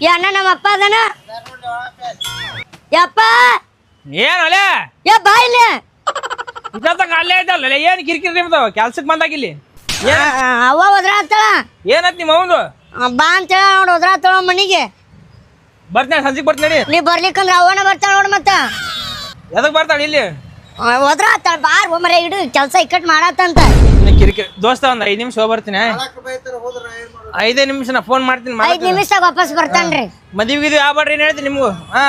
ಈ ಅಣ್ಣ ನಮ್ಮ ಅಪ್ಪ ಅದನ? ಯಪ್ಪ! ಏನ್ ಅಲೆ ಯಾ ಬಾ ಇಲ್ಲಿ. ಇದ್ದಕ್ಕ ಅಲ್ಲೇ ಇದ್ದಲ್ಲ ಏನ್ ಕಿರಿಕಿರಿ ನಿಮ್ದು? ಕೆಲ್ಸಕ್ಕೆ ಬಂದಾಗಿಲ್ಲಿ ಆ, ಅವ್ವ ಒದ್ರಾಗ್ತಾಳ. ಏನತ್ ನಿಮ್ಮ ಅವಂದು? ಬಾ ಅಂತೇಳ ನೋಡು ಒದ್ರಾಗ್ತಾಳ ಮನಿಗೆ. ಬರ್ತೀನಿ ಸಂಜೆಗೆ ಬರ್ತೀನಿ ನೀ ಬರ್ಲಿಕ್ಕಂದ್ರ ಅವನ ಬರ್ತಾಳ ನೋಡು ಮತ್ತ. ಎದಕ್ ಬರ್ತಾಳ ಇಲ್ಲಿ? ಹೋದ್ರ ಒದ್ರಾಗ್ತಾಳ ಬಾರ್ ಒಮ್ಮರೆ ಇಡು ಕೆಲಸ ಇಕ್ಕಟ್ ಮಾಡತ್ತಂತ. ಕಿರಿಕಿರಿ ದೋಸ್ತ ಒಂದ್ ಐದ್ ನಿಮಿಷ ಹೋಗಿ ಬರ್ತೀನಿ ಐದೇ ನಿಮಿಷ ನಾ ಫೋನ್ ಮಾಡ್ತೀನಿ ಐದ್ ನಿಮಿಷದಾಗ ವಾಪಸ್ ಬರ್ತಾನ್ರಿ. ಮದ್ವಿ ಇದು ಆಗ್ಬೇಡ್ರಿ ಏನ್ ಹೇಳ್ತೀನಿ ನಿಮ್ಗೂ? ಹಾ.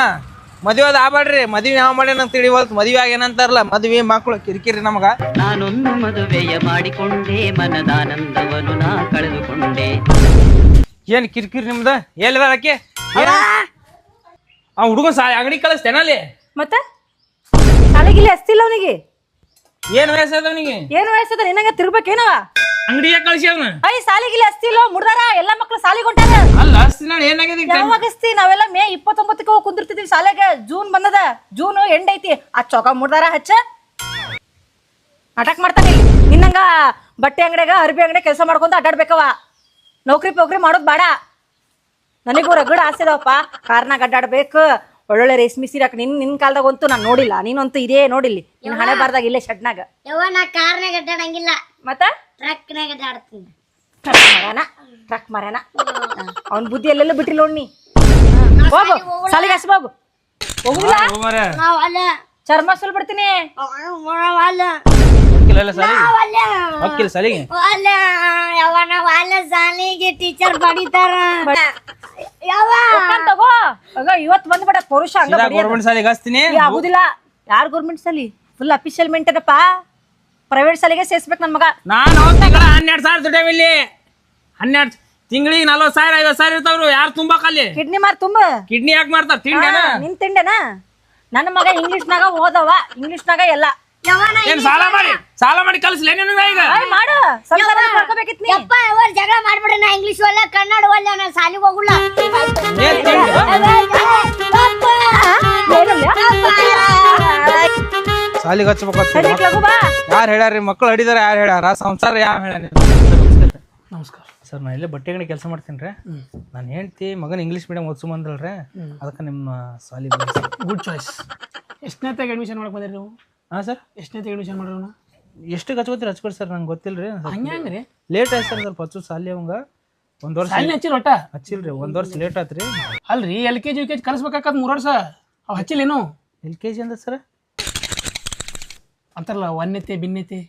ಮದ್ವೆ ಅದ ಆಗ್ಬೇಡ್ರಿ ಮದ್ವಿ ಯಾವ ಮಾಡ್ಯಾನ ಅಂತ ತಿಳಿವಲ್ತು ಮದ್ವೆ ಆಗೇನಂತಾರಲ್ಲ ಮದ್ವಿ ಮಕ್ಳು ಕಿರಿಕಿರಿ ನಮಗ. ನಾನೊಂದು ಮದುವೆಯ ಮಾಡಿಕೊಂಡೆ ಮನದಾನಂದವನ್ನು ನಾ ಕಳೆದುಕೊಂಡೆ. ಏನ್ ಕಿರಿಕಿರಿ ನಿಮ್ದ? ಎಲ್ಲಿದ ಆಕೆ ಆ ಹುಡುಗನ್ ಸಾ ಅಂಗಡಿ ಕಳಿಸ್ತೇನಲ್ಲಿ ಮತ್ತೆ? ಶಾಲೆಗಿಲ್ಲಿ ಹಸ್ತಿಲ್ಲ ಅವನಿಗೆ? ಏನ್ ವಯಸ್ಸದ ಅವನಿಗೆ ಏನು ವಯಸ್ಸದ ನಿನಗೆ ತಿರ್ಬೇಕೇನವ ಅಂಗಡಿಯ ಕಳಿಸಿ ಅವನ. ಐ ಸಾಲಿಗಿಲ್ಲಿ ಇಲ್ಲೋ? ಮುಡ್ದಾರ ಎಲ್ಲಾ ಮಕ್ಳು ಸಾಲಿಗೆ ಹೊಂಟಾರ ಅಲ್ಲ ಅಸ್ತಿ ನಾಳೆ ಏನಾಗಿದೆ? ಯಾವಾಗ ಹಸ್ತಿ ನಾವೆಲ್ಲ ಮೇ ಇಪ್ಪತ್ತೊಂಬತ್ತಕ್ಕೆ ಹೋಗಿ ಕುಂದಿರ್ತಿದೀವಿ ಶಾಲೆಗೆ. ಜೂನ್ ಬಂದದ. ಜೂನ್ ಎಂಡ್ ಐತಿ ಆ ಚೌಕ ಮುಡ್ದಾರ ಹಚ್ಚ? ನಾಟಕ ಮಾಡ್ತಾನೆ ನಿನ್ನಂಗ ಬಟ್ಟೆ ಅಂಗಡಿಯಾಗ ಅರ್ಬಿ ಅಂಗಡಿ ಕೆಲಸ ಮಾಡ್ಕೊಂತ ಅಡ್ಡಾಡ್ಬೇಕವ. ನೌಕರಿ ಪೌಕ್ರಿ ಮಾಡೋದ್ ಬೇಡ. ನನಗೂ ರಗಡ ಆಸೆ ಇದಾವಪ್ಪ ಕಾರ್ನಾಗ ಅಡ್ಡಾಡ್ಬೇಕು. ಒಳ್ಳೊಳ್ಳೆ ರೇಷ್ಮೆ ಸೀರೆ ಹಾಕಿ ನಿನ್ ನಿನ್ ಕಾಲದಾಗ ಅಂತೂ ನಾನು ನೋಡಿಲ್ಲ. ನೀನಂತೂ ಇದೇ ನೋಡಿಲ್ಲಿ. ನಿನ್ ಹಣೆ ಬಾರ್ದಾಗ ಇಲ್ಲೇ ಶಡ್ನಾಗ. ಯವ್ವ ನಾ ಕಾರ್ನಾಗ ಅಡ್ಡಾಡಂಗಿಲ್ಲ ಮತ್ತ? ಟ್ರಕ್ನಾಗ ಅಡ್ಡಾಡ್ತೀನಿ ಟ್ರಕ್ ಮರನ. ಟ್ರಕ್ ಮರನ. ಅವನ್ ಬುದ್ಧಿ ಎಲ್ಲೆಲ್ಲ ಬಿಟ್ಟಿಲ್ಲ ನೋಡಿ ಹೋಗು ಸಾಲಿಗೆ ಹಸಿ ಹೋಗು ಹೋಗುಲ್ಲ ಹೋಗು ಅಲ್ಲ. ಚರ್ಮ ಸುಲ್ ಬಿಡ್ತೀನಿ ನಾವ್ ಅಲ್ಲ. ಹೋಗ್ತಿಲ್ಲ ಸಾಲಿಗೆ ಹೋಗ್ತಿಲ್ಲ ಸಾಲಿಗೆ ನಾವ್ ಅಲ್ಲ ಸಾಲಿಗೆ ಟೀಚರ್ ಬಡಿತಾರ ಕಂತ ತಗೋ. ಇವತ್ತು ಇವತ್ ಬಂದ್ಬಿಡ ಪುರುಷ ಹಂಗ. ಗೌರ್ಮೆಂಟ್ ಸಾಲಿಗೆ ಹಚ್ತೀನಿ. ಏ, ಆಗುದಿಲ್ಲ. ಯಾರ್ ಗೌರ್ಮೆಂಟ್ ಸಾಲಿ ಫುಲ್ ಅಫಿಷಿಯಲ್ ಮೆಂಟೇನಪ್ಪ ಪ್ರೈವೇಟ್ ಸಾಲಿಗೆ ಸೇರ್ಸ್ಬೇಕು ನನ್ನ ಮಗ. ನಾನು ಹೋಗ್ತಾ ತಿಂಗಳ ಹನ್ನೆರಡು ಸಾವಿರ ದುಡ್ಡೇವ್ ಇಲ್ಲಿ. ಹನ್ನೆರಡು ತಿಂಗಳಿಗೆ ನಲ್ವತ್ತು ಸಾವಿರ ಐವತ್ತು ಸಾವಿರ ಇರ್ತಾವ್ರು. ಯಾರು ತುಂಬಾಕಲ್ಲಿ ಕಿಡ್ನಿ ಮಾರ್ ತುಂಬ. ಕಿಡ್ನಿ ಯಾಕೆ ಮಾಡ್ತಾರ ತಿಂಡೆನಾ ನಿನ್ ತಿಂಡೆನ ನನ್ನ ಮಗ ಇಂಗ್ಲಿಷ್ನಾಗ ಓದವ ಇಂಗ್ಲಿಷ್ನಾಗ ಎಲ್ಲ. ಏನ್ ಸಾಲ ಮಾಡಿ? ಸಾಲ ಮಾಡಿ ಕಲಿಸ್ಲೇ ಈಗ? ಮಾಡು. ಸಂಸಾರ ಮಾಡ್ಕೋಬೇಕಿತ್ ನೀ ಯಪ್ಪ ಅವ್ರ ಜಗಳ ಮಾಡ್ಬಿಡ್ರಿ ನಾ ಇಂಗ್ಲಿಷ್ ಒಲ್ಲ ಕನ್ನಡ ಒಲ್ಲ ನಾ ಸಾಲಿಗೆ ಹೋಗುಲ್ಲ? ಸಾಲಿಗೆ ಬಾ ಯಾರು ಹೇಳ್ಯಾರ ಮಕ್ಕಳು ಹಡಿದಾರ ಯಾರು ಹೇಳ್ಯಾರ? ಸಂಸಾರ ಯಾರು ಹೇಳ್ಯಾರ ನಮಸ್ಕಾರ. ಸರ್ ನಾನು ಇಲ್ಲೇ ಬಟ್ಟೆ ಅಂಗಡಿ ಕೆಲಸ ಮಾಡ್ತೀನಿ ರೀ ನಾನು ಹೇಳ್ತಿ ಮಗನ ಇಂಗ್ಲೀಷ್ ಮೀಡಿಯಂ ಓದ್ಸು ಅದಕ್ಕೆ ನಿಮ್ಮ ಸಾಲಿ ಗುಡ್ ಚಾಯ್ಸ್ ಎಷ್ಟನೇ ಅಡ್ಮಿಷನ್ ಮಾಡಕ್ಕೆ ಬಂದಿರಿ ನೀವು? ಹಾಂ ಸರ್ ಎಷ್ಟನೇ ತಿಂಗಳು ವಿಚಾರ ಮಾಡೋಣ ಎಷ್ಟು ಹಚ್ಕೋತೀರಿ? ಹಚ್ಕೊಡಿ ಸರ್ ನಂಗೆ ಗೊತ್ತಿಲ್ಲ ರೀ ಹಂಗೆ ಹಂಗ್ರಿ ಲೇಟ್ ಆಯ್ತು ಸರ್ ಸ್ವಲ್ಪ ಹಚ್ಚು. ಸಾಲಿ ಅವಂಗ ಒಂದು ವರ್ಷ ಅಲ್ಲಿ ಹಚ್ಚಿಲ್ಲ ಒಟ್ಟ? ಹಚ್ಚಿಲ್ಲ ರೀ ಒಂದು ವರ್ಷ ಲೇಟ್ ಆತ್ರಿ. ಅಲ್ರಿ L K G U K G ಕಲಿಸ್ಬೇಕಾಗತ್ತೆ ಮೂರು ವರ್ಷ. ಅವು ಹಚ್ಚಿಲ್ಲೇನು ಎಲ್ ಕೆ ಜಿ ಅಂದ ಸರ್ ಅಂತಾರಲ್ಲ ಒನ್ನೆತ್ತೆ ಭಿನ್ನತೆ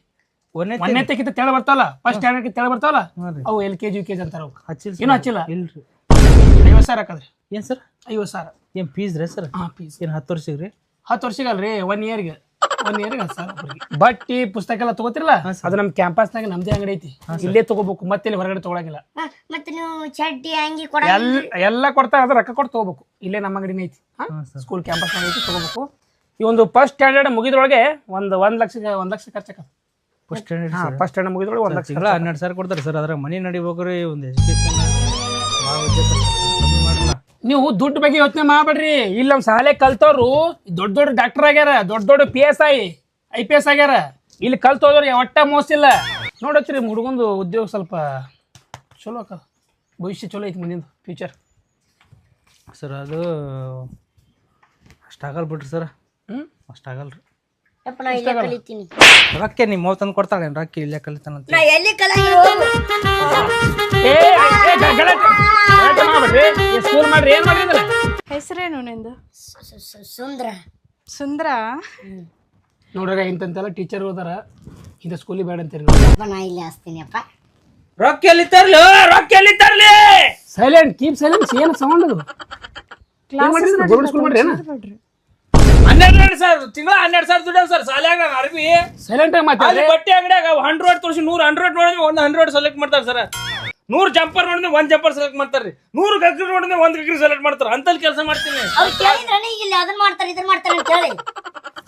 ಒಂದನೇ ಒಂದನೇತೆಗಿಂತ ತೆಳ ಬರ್ತಾವಲ್ಲ? ಫಸ್ಟ್ ಸ್ಟ್ಯಾಂಡರ್ಡ್ ತೆಳ ಬರ್ತಾವಲ್ಲ? ಹಾಂ ರೀ. ಅವು L K G U K G ಅಂತಾರ ಹಚ್ಚಿಲ್ಲ ಏನೂ ಹಚ್ಚಿಲ್ಲ? ಇಲ್ರಿ. ಐವತ್ತು ಸಾವಿರ ಹಾಕದ್ರಿ. ಏನು ಸರ್ ಐವತ್ತು ಸಾವಿರ. ಏನು ಫೀಸ್ ರೀ ಸರ್ ಹಾಂ ಫೀಸ್ ಏನು ಹತ್ತು ವರ್ಷಕ್ಕೆ ರೀ ಹತ್ತು ಅಲ್ರಿ ಒನ್ ಇಯರ್ಗೆ ಹತ್ತು ಸಾವಿರ ಒಬ್ರಿಗೆ. ಬಟ್ಟಿ ಪುಸ್ತಕ ಎಲ್ಲ ತಗೋತಿರಲ್ಲ ಅದು ನಮ್ಮ ಕ್ಯಾಂಪಸ್ನಾಗ ನಮ್ದೇ ಅಂಗಡಿ ಐತಿ. ಇಲ್ಲೇ ತಗೋಬೇಕು ಮತ್ತೆ ಇಲ್ಲಿ ಹೊರಗಡೆ ತಗೊಳಗಿಲ್ಲ. ಮತ್ತೆ ನೀವು ಚಡ್ಡಿ ಅಂಗಿ ಕೊಡ ಎಲ್ಲ ಎಲ್ಲ ಕೊಡ್ತಾರೆ ಅದ್ರ ರೊಕ್ಕ ಕೊಟ್ಟು ತಗೋಬೇಕು. ಇಲ್ಲೇ ನಮ್ಮ ಅಂಗಡಿನ ಐತಿ. ಸ್ಕೂಲ್ ಕ್ಯಾಂಪಸ್ನಾಗ ಐತಿ ತಗೋಬೇಕು. ಈ ಒಂದು ಫಸ್ಟ್ ಸ್ಟ್ಯಾಂಡರ್ಡ್ ಮುಗಿದ್ರೊಳಗೆ ಒಂದು ಒಂದ್ ಲಕ್ಷ ಒಂದ್ ಲಕ್ಷ ಖರ್ಚಾಕ ಫಸ್ಟ್ ಸ್ಟ್ಯಾಂಡರ್ಡ್ ಫಸ್ಟ್ ಸ್ಟ್ಯಾಂಡರ್ಡ್ ಮುಗಿದ್ರೊಳಗೆ ಒಂದ್ ಲಕ್ಷ ತಿಂಗಳ ಹನ್ನೆರಡು ಸಾವಿರ ಕೊಡ್ತಾರೆ ಸರ್. ಅದ್ರ ಮನೆ ನಡಿಬೇಕ್ರಿ ಒಂದು ಎಜುಕೇಶನ್ ನೀವು ದುಡ್ಡು ಬಗ್ಗೆ ಯೋಚನೆ ಮಾಡಬೇಡ್ರಿ. ಇಲ್ಲಿ ನಮ್ಮ ಶಾಲೆ ಕಲ್ತವ್ರು ದೊಡ್ಡ ದೊಡ್ಡ ಡಾಕ್ಟರ್ ಆಗ್ಯಾರ ದೊಡ್ಡ ದೊಡ್ಡ P S I I P S ಆಗ್ಯಾರ. ಇಲ್ಲಿ ಕಲ್ತೋದ್ರಿ ಒಟ್ಟ ಮೋಸಿಲ್ಲ ನೋಡತ್ರಿ ಹುಡುಗಂದು ಉದ್ಯೋಗ ಸ್ವಲ್ಪ ಚಲೋ ಅಕ್ಕ. ಭವಿಷ್ಯ ಚಲೋ ಐತಿ ಮುಂದಿನ ಫ್ಯೂಚರ್ ಸರ್ ಅದು ಅಷ್ಟಾಗಲ್ಲ ಬಿಡ್ರಿ ಸರ್. ಹ್ಞೂ ಅಷ್ಟಾಗಲ್ಲ ರೀ ಯಪ್ಪ ನಾ ಇಲ್ಲೇ ಕಲಿತೀನಿ. ರೊಕ್ಕ ನಿಮ್ಮ ಮೌ ತಂದು ಕೊಡ್ತಾಳೆ ರೊಕ್ಕ ಇಲ್ಲೇ ಕಲಿತಾನಂತ ನಾ ಎಲ್ಲಿ ಕಲ ಏ ಏ, ಗ- ಗಲಾಟೆ ಗಲಾಟೆ ಮಾಡ್ಬೇಡ್ರಿ ಸ್ಕೂಲ್ ಮಾಡ್ರಿ ಏನ್ ಮಾಡ್ರಿ ಇದನ್ನ ಹೆಸರೇನು ನಿಂದು? ಸುಂದ್ರ. ಸುಂದ್ರ? ಇಂಥಂತೆಲ್ಲ ಟೀಚರ್ ಹೋದಾರ ಇಂಥ ಸ್ಕೂಲಿಗೆ ಬೇಡ ಅಂತೀರಿ ಯಪ್ಪ ನಾ ಇಲ್ಲಿ ಅಪ್ಪ ರೊಕ್ಕ ಎಲ್ಲಿ ತರ್ಲಿ? ರೊಕ್ಕ ಎಲ್ಲಿ ತರ್ಲಿ? ಸೈಲೆಂಟ್ ಕೀಪ್ ಸೈಲೆಂಟ್ ಏನು ಸೌಂಡ್ ಅದು? ಕ್ಲಾಸ್ ಮಾಡ್ರಿ ಸ್ಕೂಲ್ ಮಾಡ್ರಿ ಏನ? ಹನ್ನೆರಡು ಸರ್ ತಿಂಗಳ ಹನ್ನೆರಡು ಸಾವಿರ ದುಡ್ಡು ಸರ್. ಸಾಲ್ಯಾಗ ಅರ್ಬಿ. ಸೈಲೆಂಟ್ ಆಗಿ ಅಲ್ಲಿ ಮಾತಾಡ್ರಿ ಬಟ್ಟೆ ಅಂಗಡಿಯಾಗ ಹಂಡ್ರೆಡ್ ತೋರಿಸಿ ನೂರು ಹಂಡ್ರೆಡ್ ನೋಡಿದ್ರೆ ಒಂದ್ ಹಂಡ್ರೆಡ್ ಸೆಲೆಕ್ಟ್ ಮಾಡ್ತಾರೆ ಸರ್. ನೂರ್ ಜಂಪರ್ ನೋಡಿದ್ರೆ ಒಂದ್ ಜಂಪರ್ ಸೆಲೆಕ್ಟ್ ಮಾಡ್ತಾರೆ. ನೂರ್ ಗಗ್ರಿ ನೋಡಿದ್ರೆ ಒಂದ್ ಗಗ್ರಿ ಸೆಲೆಕ್ಟ್ ಮಾಡ್ತಾರೆ. ಅಂತಲ್ಲಿ ಕೆಲಸ ಮಾಡ್ತೀನಿ. ಅವ್ರು ಕೇಳಿದ್ರೆ ಈಗ ಇಲ್ಲಿ ಅದನ್ನ ಮಾಡ್ತಾರೆ ಇದನ್ನ ಮಾಡ್ತಾರೆ ಅಂತ ಹೇಳಿ.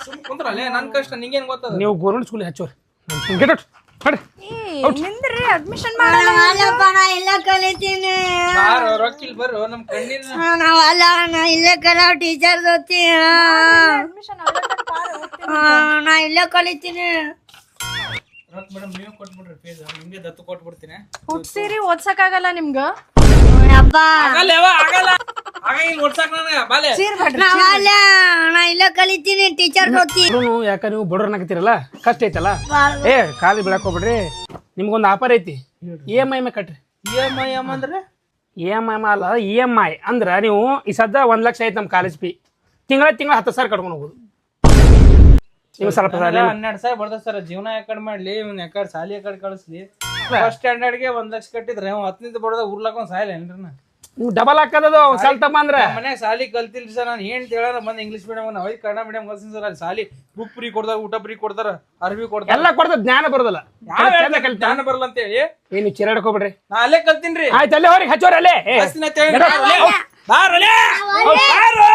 ಸುಮ್ ನನ್ ಕಷ್ಟ ನಿಂಗೇನ್ ಗೊತ್ತದ? ನೀವು ಗೋರ್ಮೆಂಟ್ ಸ್ಕೂಲ್ ಹಚ್ಚೋರಿ. ಗೆಟ್ ಔಟ್ ನಿಂದ್ರಿ ಅಡ್ಮಿಷನ್ ಅಲ್ಲಪ್ಪ ನಾ ಇಲ್ಲ ಕಲಿತೀನಿ. ಬಾರೋ ನಮ್ ಕಣ್ಣಿನ ನಾ ಇಲ್ಲೇ ಟೀಚರ್ ಜೊತೆ. ಅಡ್ಮಿಷನ್ ನಾ ಇಲ್ಲೇ ಕಲಿತೀನಿ. ರೊಕ್ಕ ಮೇಡಮ್ ನೀವು ಕೊಟ್ಬಿಡ್ರಿ ಫೀಸ್ ನಿಮ್ಗೆ ದತ್ತು ಕೊಟ್ಬಿಡ್ತೀನಿ. ಹುಟ್ಸಿರಿ ಓದ್ಸಕ್ಕಾಗಲ್ಲ ನಿಮ್ಗ? ಕಲಿತೀನಿ ಟೀಚರ್ ಯಾಕ ನೀವು ಬಡವ್ರನ್ನಾಗತ್ತೀರಲ್ಲ ಕಷ್ಟ ಐತಲ್ಲ? ಏ ಕಾಲಿ ಬೀಳಕ್ ಹೋಗ್ಬಿಡ್ರಿ. ನಿಮ್ಗೊಂದು ಆಫರ್ ಐತಿ. ಇ ಎಂ ಐ ಮೇ ಕಟ್ರಿ. ಇ ಎಂ ಐ ಎಂ ಅಂದ್ರೆ? ಇ ಎಂ ಐ ಅಲ್ಲ ಇ ಎಂ ಐ ಅಂದ್ರೆ ನೀವು ಈ ಸದ್ದ ಒಂದ್ ಲಕ್ಷ ಐತಿ ನಮ್ಮ ಕಾಲೇಜ್ ಫೀ ತಿಂಗಳ ತಿಂಗಳ ಹತ್ತು ಸಾವಿರ ಕಟ್ಕೊಂಡು ಹೋಗುದು. ನೀವು ಸ್ವಲ್ಪ ಹನ್ನೆರಡು ಸಾವಿರ ಬರ್ತದ ಸರ್ ಜೀವನ ಯಾಕಡೆ ಮಾಡ್ಲಿ? ಇವ್ನ ಯಾಕಡೆ ಸಾಲಿ ಯಾಕಡೆ ಕಳಿಸ್ಲಿ? ಫಸ್ಟ್ ಸ್ಟ್ಯಾಂಡರ್ಡ್ಗೆ ಒಂದ್ ಲಕ್ಷ ಕಟ್ಟಿದ್ರೆ ಅವ್ ಹತ್ತನಿಂದ ಬಡದ ಉರ್ಲಾಕ ಒಂದ್ ಸಾಯಿಲ್ಲ ಏನ್ರಿ ನಾ ನೀವು ಡಬಲ್ ಹಾಕದದು ಸ್ವಲ್ಪ ಅಂದ್ರೆ. ಮನ್ಯಾಗ ಸಾಲಿ ಕಲ್ತಿಲ್ರಿ ಸರ್ ನಾನು. ಏನ್ ಹೇಳಾರ ಬಂದ್ ಇಂಗ್ಲಿಷ್ ಮೀಡಿಯಂ ನಾವು ಐದು ಕನ್ನಡ ಮೀಡಿಯಂ ಕಲ್ಸಿನಿ ಸರ್ ಅಲ್ಲಿ. ಸಾಲಿ ಬುಕ್ ಫ್ರೀ ಕೊಡ್ತಾರ ಊಟ ಫ್ರೀ ಕೊಡ್ತಾರ ಅರ್ವಿ ಕೊಡ್ತಾರ. ಎಲ್ಲ ಕೊಡ್ತದ ಜ್ಞಾನ ಬರೋದಲ್ಲ. ಯಾವ ಹೇಳ್ದ ಜ್ಞಾನ ಬರಲ್ಲ ಅಂತ ಹೇಳಿ. ಏನು ಚಿರಾಡಕ್ ಹೋಗ್ಬಿಡ್ರಿ ನಾ ಅಲ್ಲೇ ಕಲ್ತೀನ್ರಿ. ಆಯ್ತು ಅಲ್ಲೇ ಅವ್ರಿಗೆ ಹಚ್ಚೋರಿ ಅಲ್ಲೇ. ಏ, ಹಸ್ತಿನ ಅಂತ ಹೇಳಿ ಬಾರಲೆ, ಬಾರೋ.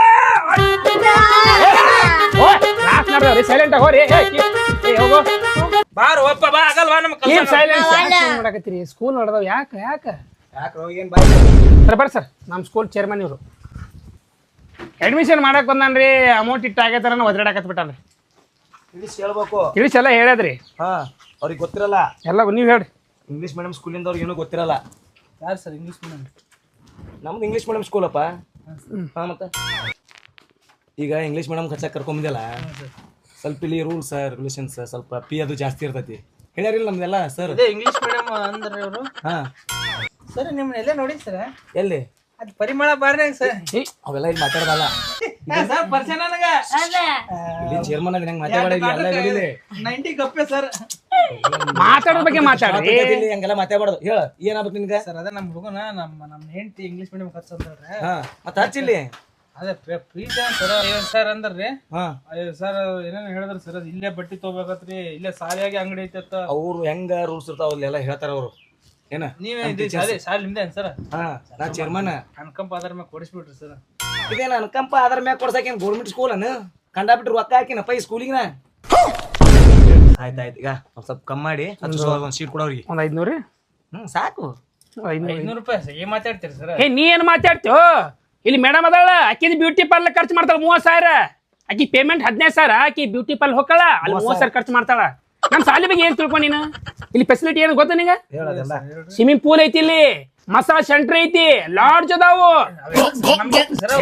ಸೈಲೆಂಟ್ ಹೋರಿ. ಏ, ಏ, ಹೋಗು. ಬಾರೋ ಒಪ್ಪ ಬಾ ಆಗಲ್ವಾ ನಮ್ಮ ಏನ್ ಕಲ್ಸ? ಸೈಲೆನ್ಸ್ ಮಾಡಕತ್ತೀರಿ? ಸ್ಕೂಲ್ ನಡೆದವ್. ಯಾಕ ಯಾಕ? ಸರ್ ಬರ್ರಿ ಸರ್. ನಮ್ಮ ಸ್ಕೂಲ್ ಚೇರ್ಮನ್ ಇವರು. ಅಡ್ಮಿಷನ್ ಮಾಡಕ್ ಬಂದಾನ್ರಿ. ಅಮೌಂಟ್ ಇಟ್ಟು ಆಗೈತಾರ ಒದ್ರಾಡಕತ್ ಬಿಟ್ಟಾನ್ರಿ. ಇಂಗ್ಲಿಷ್ ಹೇಳ್ಬೇಕು. ತಿಳಿಸಿ ಎಲ್ಲ ಹೇಳ್ಯಾದ್ರಿ ಹಾ ಅವ್ರಿಗೆ ಗೊತ್ತಿರಲ್ಲ. ಎಲ್ಲ ನೀವು ಹೇಳಿ ಇಂಗ್ಲಿಷ್ ಮೀಡಿಯಂ ಸ್ಕೂಲಿಂದ ಅವ್ರಿಗೆ ಏನೂ ಗೊತ್ತಿರಲ್ಲ. ಯಾರು ಸರ್ ಇಂಗ್ಲೀಷ್ ಮೀಡಿಯಂ ನಮ್ದು ಇಂಗ್ಲಿಷ್ ಮೀಡಿಯಂ ಸ್ಕೂಲಪ್ಪ ಹಾ ಮತ್ತೆ? ಈಗ ಇಂಗ್ಲಿಷ್ ಮೀಡಿಯಂ ಹಚ್ಚಕ್ಕೆ ಕರ್ಕೊಂಬಂದಿಲ್ಲ ಸ್ವಲ್ಪ ಇಲ್ಲಿ ರೂಲ್ಸ್ ರೆಗ್ಯುಲೇಷನ್ಸ್ ಸ್ವಲ್ಪ ಪಿ ಅದು ಜಾಸ್ತಿ ಇರ್ತೈತಿ. ಹೇಳ್ಯಾರಿಲ್ಲ ನಮ್ದೆಲ್ಲ ಸರ್ ಇದೇ ಇಂಗ್ಲಿಷ್ ಮೀಡಿಯಂ ಅಂದ್ರೆ ಅವರು ಹಾ. ಸರ್ ನಿಮ್ಮನ್ನ ಎಲ್ಲೇ ನೋಡಿ ಸರ್ ಎಲ್ಲಿ? ಅದು ಪರಿಮಳ ಬಾರ್ನೆ ಸರ್ ಅವೆಲ್ಲ ಇಲ್ಲಿ ಮಾತಾಡಬಲ್ಲ ಸರ್ ಪರಿಚಯ ನನಗ. ಇಲ್ಲಿ ಚೇರ್ಮನ್ ಅಲ್ಲಿ ನಂಗೆ ಮಾತಾಡ ಎಲ್ಲ ಗಡಿಲಿ ನೈಂಟಿ ಕಪ್ಪೆ ಸರ್ ಮಾತಾಡೋ. ಬಗ್ಗೆ ಮಾತಾಡ್ರಿ ಇಲ್ಲಿ ಹಂಗೆಲ್ಲ ಮಾತಾಡಬಾರದು. ಹೇಳ ಏನಾಗ್ಬೇಕು ನಿನ್ಗೆ? ಸರ್ ಅದೇ ನಮ್ಮ ಹುಡುಗನ ನಮ್ಮ ನಮ್ಮ ಹೆಂಡತಿ ಇಂಗ್ಲಿಷ್ ಮೀಡಿಯಂ ಕಲ್ಸಂದ್ರೆ ಹಾ ಮತ್ತೆ ಹಚ್ಚಿಲ್ಲಿ ಅದೇ ಪ್ರೀತಿ ಸರ್ ಐವತ್ತು ಸರ್ ಅಂದ್ರಿ ಹಾ. ಐವತ್ತು ಸರ್ ಏನೇನ್ ಹೇಳಿದ್ರು ಸರ್ ಅದು ಇಲ್ಲೇ ಬಟ್ಟಿ ತಗೋಬೇಕತ್ರಿ ಇಲ್ಲೇ ಸಾಲಿಯಾಗಿ ಅಂಗಡಿ ಐತತ್ತ ಅವ್ರು ಹೆಂಗ ರೂಲ್ಸ್ ಇರ್ತಾವ ಅಲ್ಲೆಲ್ಲ ಹೇಳ್ತಾರ ಅವರು. ಏನ? ನೀವೇ ಇದು ಸಾಲಿ ಸಾಲಿ ನಿಮ್ದೇ ಸರ್? ಹಾ ನಾ ಚೇರ್ಮನ್ ಅನ್ಕಂಪ ಅದ್ರ ಮೇಲೆ ಕೊಡಿಸ್ಬಿಟ್ರಿ ಸರ್. ಇದೇನ ಅನ್ಕಂಪ ಅದ್ರ ಮ್ಯಾಗ ಕೊಡ್ಸಕೇನ್ ಗೌರ್ಮೆಂಟ್ ಸ್ಕೂಲ್ ಅನ್ನ ಕಂಡಾಬಿಟ್ರು ರೊಕ್ಕ ಹಾಕಿನಪ್ಪ ಈ ಸ್ಕೂಲಿಗೆ ನಾ ಆಯ್ತಾಯ್ತು ಈಗ ಒಂದ್ ಸ್ವಲ್ಪ ಕಮ್ಮಿ ಮಾಡಿ ಹತ್ತು ಸಾವಿರ ಒಂದು ಸೀಟ್ ಕೊಡೋರಿಗೆ ಒಂದ್ ಐದ್ನೂರು ಹ್ಮ್ ಸಾಕು. ಐದ್ನೂರು. ಐನೂರು ರೂಪಾಯಿ ಸರ್ ಏನ್ ಮಾತಾಡ್ತೀರಿ ಸರ್? ಏ ನೀ ಏನ್ ಮಾತಾಡ್ತೀವೋ ಇಲ್ಲಿ ಮೇಡಮ್ ಅದಾಳ ಆಕಿದ ಬ್ಯೂಟಿ ಪಾರ್ಲರ್ ಖರ್ಚು ಮಾಡ್ತಾಳ ಮೂವತ್ ಸಾವಿರ. ಆಕಿ ಪೇಮೆಂಟ್ ಹದಿನೈದು ಸಾವಿರ ಆಕಿ ಬ್ಯೂಟಿ ಪಾರ್ಲರ್ ಹೋಗಲ್ಲ ಅಲ್ಲಿ ಮೂವತ್ ಸಾವಿರ ಖರ್ಚು ಮಾಡ್ತಾಳ. ನಮ್ ಸಾಲಿ ಬಗ್ಗೆ ಏನ್ ತಿಳ್ಕೊ ನೀನು? ಇಲ್ಲಿ ಫೆಸಿಲಿಟಿ ಏನು ಗೊತ್ತಾ ನಿಂಗ? ಸ್ವಿಮ್ಮಿಂಗ್ ಪೂಲ್ ಐತಿ ಇಲ್ಲಿ ಮಸಾಜ್ ಸೆಂಟರ್ ಐತಿ ಲಾಡ್ಜ್ ಅದಾವು.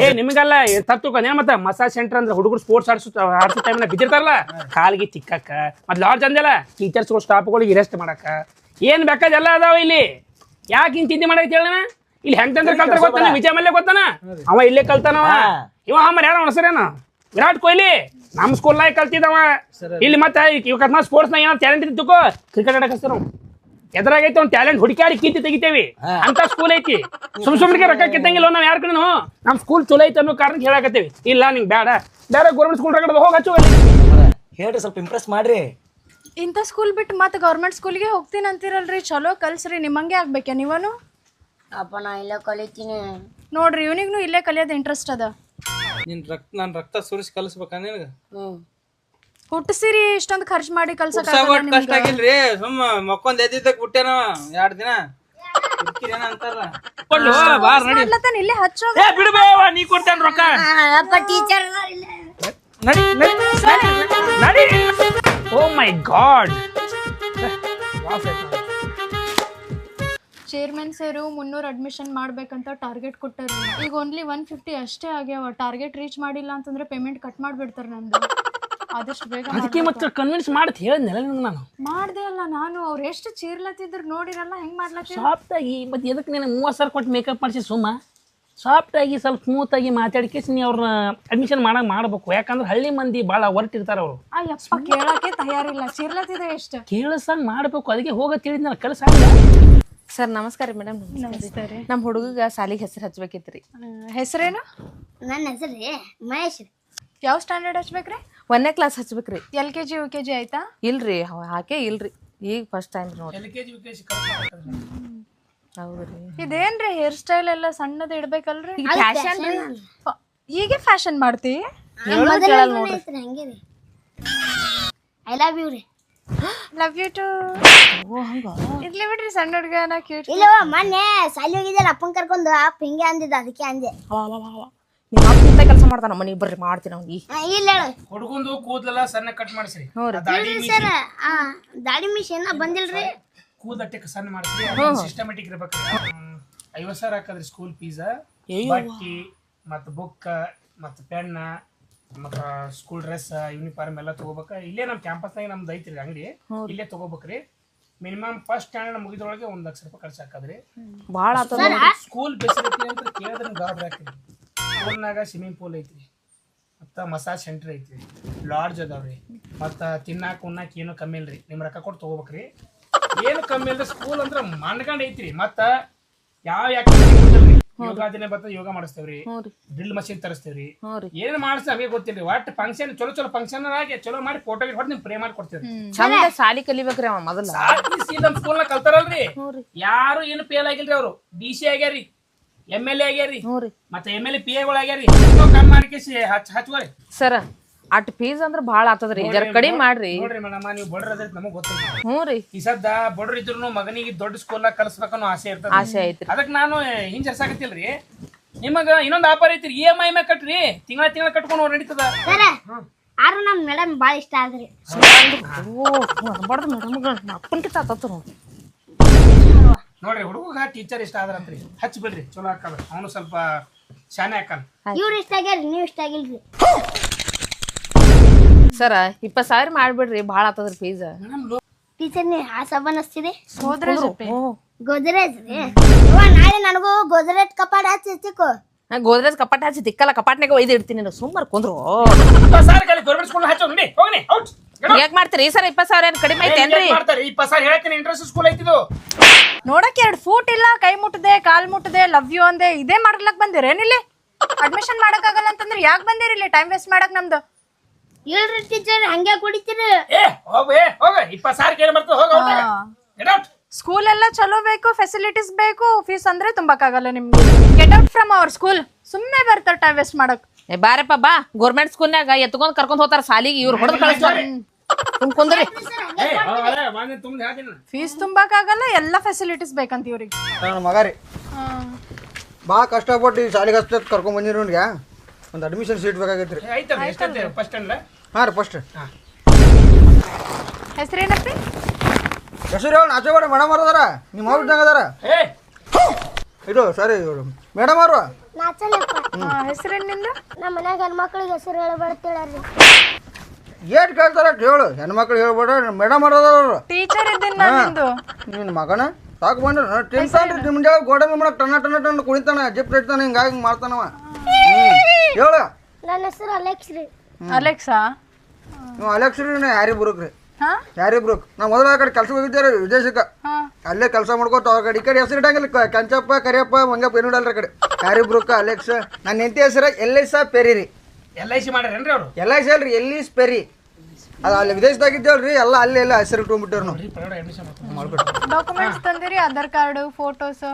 ಏ ನಿಮಗಲ್ಲ ತಪ್ಪು ತಿಳ್ಕೊಂಡ್ ಏನ್ ಮತ್ತ ಮಸಾಜ್ ಸೆಂಟರ್ ಅಂದ್ರೆ ಹುಡುಗರು ಸ್ಪೋರ್ಟ್ಸ್ ಆಡಿಸ್ ಆಡ್ಸೋ ಟೈಮ್ ಬಿದ್ದಿರ್ತಾರಲ್ಲ ಕಾಲಿಗೆ ತಿಕ್ಕಕ್ಕ ಮತ್ ಲಾಡ್ಜ್ ಅಂದೆಲ್ಲ ಟೀಚರ್ಸ್ಗಳು ಸ್ಟಾಫ್ಗಳಿಗೆ ರೆಸ್ಟ್ ಮಾಡಕ್ಕ. ಏನ್ ಬೇಕಾದೆಲ್ಲ ಅದಾವ ಇಲ್ಲಿ. ಯಾಕೆ ಹಿಂಗ್ ಚಿಂತೆ ಮಾಡಕ್ಕೆ ಹೇಳಣ ಇಲ್ಲಿ ಹೆಂಗ್ ತಂದ್ರೆ ಕಲ್ತಾರ ಗೊತ್ತಾನ? ವಿಜಯ ಮಲ್ಯ ಗೊತ್ತಾನ? ಅವ ಇಲ್ಲೇ ಕಲ್ತಾನವ. ಇವ ಹಮ್ಮರ್ ಯಾರ ಹೆಸರೇನು ವಿರಾಟ್ ಕೊಹ್ಲಿ. ನಮ್ ಸ್ಕೂಲ್ ನಾಗ ಕಲ್ತಿದ್ದವ. ಇಲ್ಲಿ ಮತ್ತೆ ಇವಾಗ ಸ್ಪೋರ್ಟ್ಸ್ ನಾಗ ಏನೋ ಟ್ಯಾಲೆಂಟ್ ಇತ್ತು ಕ್ರಿಕೆಟ್ ಆಡಕ್ ಹಸ್ತಾರ ಅವ್ನು. ಎದ್ರಾಗೈತೆ ಒಂದು ಟ್ಯಾಲೆಂಟ್ ಹುಡುಕಾಡಿ ಕೀತಿ ತೆಗಿತೇವಿ. ಅಂತ ಸ್ಕೂಲ್ ಐತಿ. ಸುಮ್ ಸುಮ್ನಿಗೆ ರೊಕ್ಕ ಕಿತ್ತಂಗಿಲ್ಲ ನಾವ್ ಯಾರ ಕಡೆನು? ನಮ್ ಸ್ಕೂಲ್ ಚಲೋ ಐತಿ ಅನ್ನೋ ಕಾರಣ ಹೇಳಾಕತ್ತೇವಿ. ಇಲ್ಲ ನಿಂಗ್ ಬೇಡ ಬೇರೆ ಗೌರ್ಮೆಂಟ್ ಸ್ಕೂಲ್ ಕಡೆ ಹೋಗಿ ಹಚ್ಚು. ಹೇಳ್ರಿ ಸ್ವಲ್ಪ ಇಂಪ್ರೆಸ್ ಮಾಡ್ರಿ. ಇಂಥ ಸ್ಕೂಲ್ ಬಿಟ್ಟು ಮತ್ತೆ ಗೌರ್ಮೆಂಟ್ ಸ್ಕೂಲ್ಗೆ ಹೋಗ್ತೀನಿ ಅಂತೀರಲ್ರಿ ಚಲೋ ಕಲ್ಸ್ರಿ ನಿಮ್ಮಂಗೆ ಆಗ್ಬೇಕ ನೀವನು? ಅಪ್ಪ ನಾ ಇಲ್ಲ ಕಲಿತೀನಿ. ನೋಡ್ರಿ ಇವನಿಗೂ ಇಲ್ಲೇ ಕಲಿಯೋದು ಇಂಟ್ರೆಸ್ಟ್ ಅದ. ನಿನ್ ರಕ್ತ ನಾನು ರಕ್ತ ಸುರಿಸಿ ಕಲಿಸ್ಬೇಕಾ ನಿನಗೆ? ಹುಟ್ಟಿಸಿರಿ ಇಷ್ಟೊಂದು ಖರ್ಚು ಮಾಡಿ ಕಲ್ಸಕ್ ಉಟ್ಸಾಕ್ ಕಷ್ಟ ಆಗಿಲ್ರಿ ಸುಮ್ಮ ಮಕ್ಕೊಂದ್ ಎದ್ದಿದ್ದಕ್ ಬಿಟ್ಟೇನ ಎರಡ್ ದಿನ. ಹುಡ್ಕಿರೇನ ಅಂತಾರ? ಕೊಂಡು ಬಾರ್ ನಡಿ. ಇಲ್ಲೇ ಹಚ್ಚೋ ಏ ಬಿಡ್ಬೇವ ನೀ ಕೊಡ್ತೇನೆ ರೊಕ್ಕ. ಅಪ್ಪ ಟೀಚರ್ ನಡಿ ನಡಿ ನಡಿ ಓ ಮೈ ಗಾಡ್ ಚೇರ್ಮನ್ ಸೇರು ಮುನ್ನೂರು ಅಡ್ಮಿಷನ್ ಮಾಡ್ಬೇಕಂತ ಟಾರ್ಗೆಟ್ ಕೊಟ್ಟರು. ಈಗ ಓನ್ಲಿ ಒನ್ ಫಿಫ್ಟಿ ಅಷ್ಟೇ ಆಗ್ಯಾವ. ಟಾರ್ಗೆಟ್ ರೀಚ್ ಮಾಡಿಲ್ಲ ಅಂತಂದ್ರೆ ಪೇಮೆಂಟ್ ಕಟ್ ಮಾಡ್ಬಿಡ್ತಾರೆ ನಂದು. ಆದಷ್ಟು ಬೇಗ ಅದಕ್ಕೆ ಮತ್ತೆ ಕನ್ವಿನ್ಸ್ ಮಾಡ್ತ ಹೇಳಿದ್ನಲ್ಲ ನಿನ್ಗೆ ನಾನು? ಮಾಡ್ದೆ ಅಲ್ಲ ನಾನು. ಅವ್ರು ಎಷ್ಟು ಚೀರ್ಲತ್ತಿದ್ರು ನೋಡಿರಲ್ಲ ಹೆಂಗ್ ಮಾಡ್ಲತ್ತಿ? ಸಾಫ್ಟ್ ಆಗಿ ಮತ್ತೆ ಎದಕ್ಕೆ ನೀನು ಮೂವತ್ತು ಸಾವಿರ ಕೊಟ್ಟು ಮೇಕಪ್ ಮಾಡಿಸಿ ಸುಮ್ಮ? ಸಾಫ್ಟಾಗಿ ಆಗಿ ಸ್ವಲ್ಪ ಸ್ಮೂತ್ ಆಗಿ ಮಾತಾಡಿಕೇಸಿ ನೀ ಅವ್ರನ್ನ ಅಡ್ಮಿಷನ್ ಮಾಡಂಗ್ ಮಾಡ್ಬೇಕು. ಯಾಕಂದ್ರೆ ಹಳ್ಳಿ ಮಂದಿ ಭಾಳ ಹೊರಟಿರ್ತಾರ ಅವರು. ಅಯ್ಯಪ್ಪ ಯಪ್ಪ ಕೇಳಕ್ಕೆ ತಯಾರಿಲ್ಲ. ಚೀರ್ಲತ್ತಿದೆ ಎಷ್ಟು? ಕೇಳಸಂಗ್ ಮಾಡ್ಬೇಕು. ಅದಕ್ಕೆ ಹೋಗ ತಿಳಿದ್ನಲ್ಲ ಕೆಲಸ ಸರ್ ನಮಸ್ಕಾರ ಮೇಡಮ್ ನಮಸ್ತೆ ರೀ. ನಮ್ಮ ಹುಡುಗಗ ಸಾಲಿಗೆ ಹೆಸರು ಹಚ್ಬೇಕಿತ್ರಿ. ಹೆಸರೇನು? ನನ್ನ ಹೆಸರು ರೀ ಮಹೇಶ್ ರೀ. ಯಾವ ಸ್ಟ್ಯಾಂಡರ್ಡ್ ಹಚ್ಬೇಕ್ರಿ? ಒಂದನೇ class ಹಚ್ಬೇಕ್ರಿ. L K G U K G ಆಯ್ತಾ? ಇಲ್ರಿ ಅವ ಹಾಕೇ ಇಲ್ರಿ. ಈಗ ಫಸ್ಟ್ ಟೈಮ್ ನೋಡ್ರಿ. ಹೌದ್ರಿ. ಇದೇನ್ರಿ ಹೇರ್ ಸ್ಟೈಲ್ ಎಲ್ಲ ಸಣ್ಣದ ಇಡ್ಬೇಕಲ್ರಿ? ಈಗ ಫ್ಯಾಷನ್ ರೀ. ಪ- ಈಗ ಫ್ಯಾಷನ್ ಮಾಡ್ತಿ? ಹೇಳೋದ್ ಕೇಳಲ್ಲ ನೋಡ್ರಿ. ಹೆಸರು ಹಂಗೆ ರೀ. ಐ ಲವ್ ಯು ರೀ. ಲವ್ ಯು ಟು ಇರ್ಲಿ ಬಿಡ್ರಿ ಸಣ್ಣ ಹುಡುಗ ನಾ ಕ್ಯೂಟ್ ಇಲ್ಲವ ಮೊನ್ನೆ ಸಾಲಿ ಹೋಗಿದ್ದಲ್ಲ ಅಪ್ಪನ್ ಕರ್ಕೊಂಡು ಅಪ್ಪ ಹಿಂಗೆ ಅಂದಿದ್ದ ಅದಕ್ಕೆ ಅಂದೆ. ನಿಮ್ಮ ಅಪ್ಪ ಇಂಥ ಕೆಲಸ ಮಾಡ್ತಾನ ಮನೆಗೆ ಬರ್ರಿ ಮಾಡ್ತೀನಿ ಅವ್ನಿಗೆ. ಆ, ಇಲ್ಲ ಹೇಳು. ಹುಡುಗಂದು ಕೂದಲೆಲ್ಲ ಸಣ್ಣ ಕಟ್ ಮಾಡಿಸ್ರಿ. ಇಲ್ರಿ ಸರ್ ಆ ದಾಡಿ ಮಿಷನ್ ಬಂದಿಲ್ರಿ? ಕೂದಟ್ಟಕ್ಕೆ ಸಣ್ಣ ಮಾಡಿಸ್ರಿ ಸಿಸ್ಟಮೆಟಿಕ್ ಇರ್ಬೇಕು ಐವತ್ತು ಸಾವಿರ ಹಾಕದ್ರಿ ಸ್ಕೂಲ್ ಫೀಸ್ ಬಟ್ಟಿ ಮತ್ತು ಬುಕ್ ಮತ್ತು ಪೆನ್ನ ಮತ್ತು ಸ್ಕೂಲ್ ಡ್ರೆಸ್ ಯೂನಿಫಾರ್ಮ್ ಎಲ್ಲ ತಗೋಬೇಕ? ಇಲ್ಲೇ ನಮ್ಮ ಕ್ಯಾಂಪಸ್ನಾಗ ನಮ್ದು ಐತ್ರಿ ಅಂಗಡಿ. ಇಲ್ಲೇ ತಗೋಬೇಕ್ರಿ. ಮಿನಿಮಮ್ ಫಸ್ಟ್ ಸ್ಟ್ಯಾಂಡರ್ಡ್ ಮುಗಿದೊಳಗೆ ಒಂದ್ ಲಕ್ಷ ರೂಪಾಯಿ ಖರ್ಚು ಹಾಕದ್ರಿ. ಭಾಳ ಆತದ ಸ್ಕೂಲ್ ಫೆಸಿಲಿಟಿ ಅಂತ ಕೇಳಿದ್ರೆ ಗಾಬರಿ ಆಗ್ತದೆ. ಸ್ಕೂಲ್ನಾಗ ಸ್ವಿಮ್ಮಿಂಗ್ ಪೂಲ್ ಐತ್ರಿ. ಮತ್ತ ಮಸಾಜ್ ಸೆಂಟರ್ ಐತ್ರಿ. ಲಾಡ್ಜ್ ಅದಾವ್ರಿ ಮತ್ತ ತಿನ್ನಾಕ ಉನ್ನಾಕ ಏನು ಕಮ್ಮಿ ಇಲ್ರಿ. ನಿಮ್ಮ ರೊಕ್ಕ ಕೊಟ್ಟು ತಗೋಬೇಕ್ರಿ. ಏನು ಕಮ್ಮಿ ಇಲ್ರಿ. ಸ್ಕೂಲ್ ಅಂದ್ರೆ ಮಣ್ಕಂಡ್ ಐತ್ರಿ. ಮತ್ತ ಯಾವ ಆಕ್ಟಿವಿಟಿ ಗೊತ್ತಿಲ್ರಿ ಯೋಗ ದಿನ ಬರ್ತದೆ ಯೋಗ ಮಾಡಿಸ್ತೇವ್ರಿ. Drill machine ತರಿಸ್ತೇವ್ರಿ. ಏನ್ ಮಾಡಿಸ್ತೇವೆ ಅವೇ ಗೊತ್ತಿಲ್ರಿ. ಒಟ್ಟು ಫಂಕ್ಷನ್ ಚಲೋ ಚಲೋ ಫಂಕ್ಷನ್ ಆಗಿ ಚಲೋ ಮಾಡಿ ಫೋಟೋ ಹೊಡೆದು ನಿಮ್ ಪ್ರೇ ಮಾಡಿ ಕೊಡ್ತೇವ್ರಿ. ಚಂದ ಸಾಲಿ ಕಲಿಬೇಕ್ರಿ ಅವ ಮೊದಲ. ಸಾಕಿ ನಮ್ಮ ಸ್ಕೂಲ್ನಾಗ ಕಲ್ತಾರಲ್ರಿ. ಯಾರು ಏನು ಫೇಲ್ ಆಗಿಲ್ರಿ ಅವರು. ಡಿ ಸಿ ಆಗ್ಯಾರಿ ಎಂ ಎಲ್ ಎ ಆಗ್ಯಾರಿ ಮತ್ತೆ ಎಂ ಎಲ್ ಎ ಪಿ ಎಗಳು ಆಗ್ಯಾರಿ. ಕಮ್ಮಿ ಮಾಡ್ಕೇಸಿ ಹಚ್ ಹಚ್ಕೋರಿ ಸರ್ ಅಟ್ ಫೀಸ್ ಅಂದ್ರ ಭಾಳ ಆತದ್ರಿ ಜರ ಕಡಿಮೆ ಮಾಡ್ರಿ. ನೋಡ್ರಿ ಮೇಡಮ್ ನೀವು ಬಡ್ರ ಅದ್ರ ನಮಗ್ ಗೊತ್ತಿಲ್ಲ. ಹ್ಞೂ ರೀ. ಈ ಸದ್ದ ಬಡ್ರ ಇದ್ರು ಮಗನಿಗೆ ದೊಡ್ಡ ಸ್ಕೂಲ್ನಾಗ ಕಲಿಸ್ಬೇಕನ್ನೋ ಆಸೆ ಇರ್ತದೆ. ಆಸೆ ಐತ್ರಿ. ಅದಕ್ಕೆ ನಾನು ಹಿಂಜರ್ಸಾಕತ್ತಿಲ್ರಿ. ನಿಮಗ ಇನ್ನೊಂದು ಆಫರ್ ಐತ್ರಿ. ಇ ಎಂ ಐ ಮ್ಯಾಗ ಕಟ್ರಿ. ತಿಂಗಳ ತಿಂಗಳ ಕಟ್ಕೊಂಡು ನಡೀತದ. ಆರು ನಮ್ ಮೇಡಮ್ ಭಾಳ ಇಷ್ಟ ಆದ್ರಿ. ಅಪ್ಪನ್ಕಿತ ನೋಡಿ. ನೋಡ್ರಿ ಹುಡುಗ ಟೀಚರ್ ಇಷ್ಟ ಆದ್ರಂತ್ರಿ ಹಚ್ಚಿ ಬಿಡ್ರಿ. ಚಲೋ ಹಾಕದ ಅವನು ಸ್ವಲ್ಪ ಶಾನೆ ಹಾಕನ್ ಇವ್ರು ಇಷ್ಟ ಆಗ್ಯಾರ ನೀವ್ ಇಷ್ಟ ಆಗಿಲ್ರಿ. ಸರ ಇಪ್ಪತ್ತು ಸಾವಿರ ಮಾಡ್ಬಿಡ್ರಿ ಭಾಳ ಆತದ್ರಿ ಫೀಸ್ ಟೀಚರ್ ನೀ ಆ ಸಬನ್ ಹಚ್ಚಿರಿ ಹೋದ್ರೆ ಗೋದ್ರೇಜ್ ರೀ ಅವ್ವ, ನಾಳೆ ನನಗೂ ಗೋದ್ರೇಜ್ ಕಪಾಟ ಹಚ್ಚಿ ಹಚ್ಚಿಕೋ ನಾ ಗೋದ್ರೇಜ್ ಕಪಾಟ್ ಹಚ್ಚಿ ತಿಕ್ಕಲ್ಲ ಕಪಾಟ್ನಾಗ ಒಯ್ದು ಇಡ್ತೀನಿ ಸುಮ್ಮರ್ ಸುಮ್ಮನೆ ಕುಂದ್ರು ಹೇಗ್ ಕಲಿ ಗೌರ್ಮೆಂಟ್ ಸ್ಕೂಲ್ ಹಚ್ಚೋ ನೋಡಿ ಹೋಗ್ನಿ ಔಟ್ ಯಾಕೆ ಮಾಡ್ತೀರಿ? ಸರ್ ಇಪ್ಪತ್ ಸಾವಿರ ಏನ್ ಕಡಿಮೆ ಐತೇನ್ರಿ ಮಾಡ್ತಾರೆ? ಇಪ್ಪತ್ತು ಸಾವಿರ ಹೇಳ್ತೀನಿ ಇಂಟ್ರೆಸ್ಟ್ ಸ್ಕೂಲ್ ಐತಿದು ನೋಡಕ್ಕೆ ಎರಡು ಫೂಟ್ ಇಲ್ಲ ಕೈ ಮುಟ್ಟದೆ ಕಾಲ್ ಮುಟ್ಟದೆ ಲವ್ ಯು ಅಂದೆ. ಇದೇ ಮಾಡ್ಲಕ್ ಬಂದಿರೇನಿಲ್ಲಿ ಅಡ್ಮಿಷನ್ ಮಾಡಕ್ಕಾಗಲ್ಲ ಅಂತಂದ್ರೆ ಯಾಕೆ ಬಂದಿರಿ ಇಲ್ಲಿ? ಟೈಮ್ ವೇಸ್ಟ್ ಮಾಡಕ್ ನಮ್ದು. ಇಲ್ರಿ ಟೀಚರ್ ಹಂಗೆ ಕುಡಿತೀರಿ? ಏ ಹೋಗ್ ಏ ಹೋಗ ಇಪ್ಪತ್ತು ಸಾವಿರ ಕೇಳಿ ಬರ್ತದೆ ಹೋಗ ಸ್ಕೂಲ್ ಎಲ್ಲ ಚಲೋ ಬೇಕು ಫೆಸಿಲಿಟೀಸ್ ಬೇಕು ಫೀಸ್ ಅಂದ್ರೆ ತುಂಬಕ್ಕಾಗಲ್ಲ ನಿಮ್ಗೆ. Get out from our school ಸುಮ್ಮನೆ ಬರ್ತಾರೆ ಟೈಮ್ ವೇಸ್ಟ್ ಮಾಡಕ್. ಏ ಬಾರಪ್ಪ ಬಾ. ಗೌರ್ಮೆಂಟ್ ಸ್ಕೂಲ್ನಾಗ ಎತ್ಕೊಂಡ್ ಕರ್ಕೊಂಡ್ ಹೋಗ್ತಾರ ಸಾಲಿಗೆ ಇವ್ರು ಹೊಡೆದು ಕಳಿಸ್ತಾರೆ ಕುಂದ್ರಿ. ಫೀಸ್ ತುಂಬಕ್ಕಾಗಲ್ಲ ಎಲ್ಲ ಫೆಸಿಲಿಟೀಸ್ ಬೇಕಂತ ಇವ್ರಿಗೆ. ನನ್ನ ಮಗ ರೀ. ಭಾಳ ಕಷ್ಟಪಟ್ಟು ಈ ಶಾಲೆಗೆ ಹಚ್ಚ ಕರ್ಕೊಂಡ್ ಬಂದಿರಿ ಅವ್ನಿಗೆ ಒಂದು ಅಡ್ಮಿಷನ್ ಸೀಟ್ ಬೇಕಾಗೈತ್ರಿ. ಏ, ಫಸ್ಟ್ ಹಾಂ ರೀ ಫಸ್ಟ್ ಹೆಸರೇನಪ್ಪ? ಹೆಸರು ಹೇಳಿ ನಾಚೇಗೌಡ ಮೇಡಮ್ ಅವ್ರು ಅದಾರ. ನಿಮ್ಮ ಅವ್ರ ಇದ್ದಂಗೆ ಅದಾರ. ಏ! ಇದು ಸರಿ ಮೇಡಮ್ ಅವರು? ನಾಚಲ್ಲಪ್ಪ ಹೆಸರೇನ್ ನಿಂದು? ನಮ್ಮ ಮನ್ಯಾಗ ಹೆಣ್ಮಕ್ಳಿಗೆ ಹೆಸರು ಹೇಳಬಾರ್ದು ಏಟ್ ಕೇಳ್ತಾರ ಹೇಳು ಹೆಣ್ಮಕ್ಳು ಹೇಳ್ಬೇಡ ಮೇಡಮ್ ಅವ್ರು ಅದಾರ ಟೀಚರ್ ಇದ್ದೀನಿ ನಾನು ನಿಂದು. ನಿನ್ನ ಮಗನ? ಸಾಕು ಬಂದ್ರೆ ಟೆನ್ಷನ್ ರೀ ನಿಮ್ಮ ಜಾಗ ಗೋಡಂಬಿ ಮಾಡಕ್ ಟನ್ನ ಟನ್ನ ಟನ್ ಕುಣಿತಾನ ಜಿಪ್ ಇಡ್ತಾನೆ ಹಿಂಗಾಗಿ ಮಾಡ್ತಾನವ. ಹ್ಞೂ ಹೇಳು. ನನ್ನ ಹೆಸರು ಅಲೆಕ್ಸ್ ರೀ ಅಲೆಕ್ಸಾ? ನೀವು ಅಲೆಕ್ಸ್ರಿ ಯಾರಿ ಬುರುಕ್ ರೀ ಹಾ? ಯಾರಿ ಬುರುಕ್? ನಾವು ಮೊದಲ ಆ ಕಡೆ ಕೆಲಸ ಹೋಗಿದ್ದೇವೆ ರೀ ವಿದೇಶಕ್ಕೆ. ಹಾ. ಅಲ್ಲೇ ಕೆಲಸ ಮಾಡ್ಕೋತ ಅವ್ರ ಕಡೆ ಈ ಕಡೆ ಹೆಸರು ಇಡಂಗಿಲ್ಲ. ಕಂಚಪ್ಪ ಕರಿಯಪ್ಪ ಮಂಗಪ್ಪ ಏನು ಇಡಲ್ರಿ ಕಡೆ. ಯಾರಿ ಬುರುಕ್ ಅಲೆಕ್ಸ್? ನನ್ನ ಹೆಂಡತಿ ಹೆಸರು ಎಲ್ಲಿಸ ಪೆರಿ ರೀ ಎಲ್ ಐ ಸಿ ಮಾಡ್ಯಾರೇನ್ರಿ ಅವರು? ಎಲ್ ಐ ಸಿ ಅಲ್ರಿ ಎಲ್ಲಿಸ್ ಪೆರಿ. ಅದು ಅಲ್ಲಿ ವಿದೇಶದಾಗಿದ್ದೇವಲ್ರಿ ಎಲ್ಲ ಅಲ್ಲಿ ಎಲ್ಲ ಹೆಸರು ಇಟ್ಕೊಂಡ್ಬಿಟ್ಟವ್ರಿ ನಾವು. ಡಾಕ್ಯುಮೆಂಟ್ಸ್ ತಂದಿರಿ ಆಧಾರ್ ಕಾರ್ಡ್ ಫೋಟೋಸ್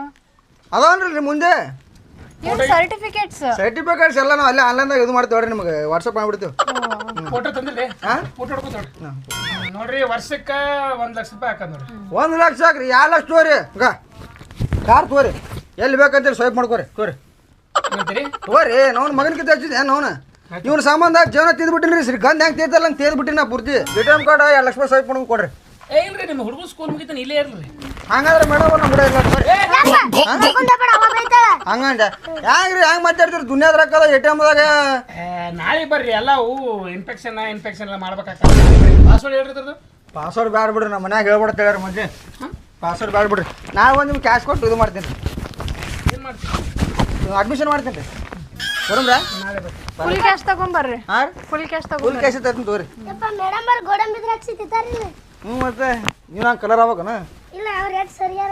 ಅದಾವನ್ರಿ ಮುಂದೆ. ಸರ್ಟಿಫಿಕೇಟ್ಸ್ ಸರ್ಟಿಫಿಕೇಟ್ಸ್ ಎಲ್ಲ ನಾವು ಅಲ್ಲೇ ಆನ್ಲೈನ್ದಾಗ ಇದು ಮಾಡ್ತೀವಿ ನೋಡ್ರಿ ನಿಮಗೆ ವಾಟ್ಸಪ್ ಮಾಡಿಬಿಡ್ತೀವಿ. ಫೋಟೋ ತಂದಿರಿ ಹಾ? ಫೋಟೋ ಹೊಡ್ಕೊತ ನೋಡ್ರಿ ನೋಡ್ರಿ ವರ್ಷಕ್ಕ ಒಂದ್ ಲಕ್ಷ ರೂಪಾಯಿ ಹಾಕದ್ ನೋಡ್ರಿ. ಒಂದು ಲಕ್ಷ ಹಾಕ್ರಿ ಯಾವ ಲಕ್ಷ ತೋರಿ ಗ ಕಾರ್ ತೋರಿ ಎಲ್ಲಿ ಬೇಕಂತೇಳಿ ಸ್ವೈಪ್ ಮಾಡ್ಕೋರಿ. ತೋರಿ ಏನಂತೀರಿ? ತೋರಿ ನೋನ್ ಮಗನ ಕಿತ್ತ ಹಚ್ಚಿದೆ ನೋನ ಇವ್ನ ಸಂಬಂಧ ಜೀವನ ತಿಂದ್ಬಿಟ್ಟಿನಿ ರೀ ಹೆಂಗ್ ಹೆಂಗೆ ತಿಂತಲ್ಲ ಹಂಗೆ ತಿಂದ್ಬಿಟ್ಟಿನ ನಾ ಪೂರ್ತಿ. ಎ ಟಿ ಎಂ ಕಾರ್ಡ್ ಎರಡು ಲಕ್ಷ ರೂಪಾಯಿ ಸ್ವೈಪ್ ಮಾಡ್ಕೊಂಡು ಕೊಡ್ರಿ. ಏ ಇಲ್ರಿ ನಿಮ್ಮ ಹುಡುಗ ಸ್ಕೂಲ್ ಮುಗಿತಾನೆ ಇಲ್ಲೇ ಇರ್ಲಿ ಹಂಗಂದ್ರೆ ಮೇಡಮ್ ನಮ್ಮ ಕೂಡ ಇಲ್ಲ ತೋರಿ ಕರ್ಕೊಂಡೋಗ್ಬೇಡ ಅವ ಬೈತಾಳ. ಹಂಗಂದ? ಹೆಂಗ್ರಿ ಹೆಂಗ್ ಮಾತಾಡ್ತೀರಿ ದುನಿಯಾದ ರೊಕ್ಕದ ಎ ಟಿ ಎಮ್ದಾಗ ಏ, ನಾಳೆ ಬರ್ರಿ ಎಲ್ಲ ಹೂ ಇನ್ಫೆಕ್ಷನ್ ಇನ್ಫೆಕ್ಷನ್ ಎಲ್ಲ ಮಾಡ್ಬೇಕಾಗ್ತದೆ. ಪಾಸ್ವರ್ಡ್ ಹೇಳ್ರಿ ಪಾಸ್ವರ್ಡ್ ಬ್ಯಾಡ ಬಿಡ್ರಿ ನಮ್ಮ ಮನ್ಯಾಗ ಹೇಳ್ಬಿಡ್ತ ಹೇಳ್ರಿ ಮಂದಿ ಪಾಸ್ವರ್ಡ್ ಬ್ಯಾಡ ಬಿಡ್ರಿ. ನಾನು ಒಂದು ನಿಮ್ಗೆ ಕ್ಯಾಶ್ ಕೊಟ್ಟು ಇದು ಮಾಡ್ತೀನಿ. ಏನು ಮಾಡ್ತೀವಿ ಅಡ್ಮಿಷನ್ ಮಾಡ್ತೀನಿ. ರೀ ಬರೋಮ್ರಾ? ನಾಳೆ ಬರ್ರಿ ಫುಲ್ ಕ್ಯಾಶ್ ತಗೊಂಬರ್ರಿ ಹಾಂ? ಫುಲ್ ಕ್ಯಾಶ್ ಫುಲ್ ತಗೊಂಬರ್ರಿ ಕ್ಯಾಶ್ ತರ್ತೀನಿ ತಗೋರಿ. ಮೇಡಮ್ ಅವ್ರು ಗೋಡಂಬಿ ದ್ರಾಕ್ಷಿ ತಿಂತಾರಿಲ್ಲ ಹ್ಞೂ ಮತ್ತೆ ನೀವು ಹಂಗೆ ಕಲರ್ ಆಗ್ಬೇಕನ? ಇಲ್ಲ ಅವ್ರ ರೇಟ್ ಸರಿಯಾರ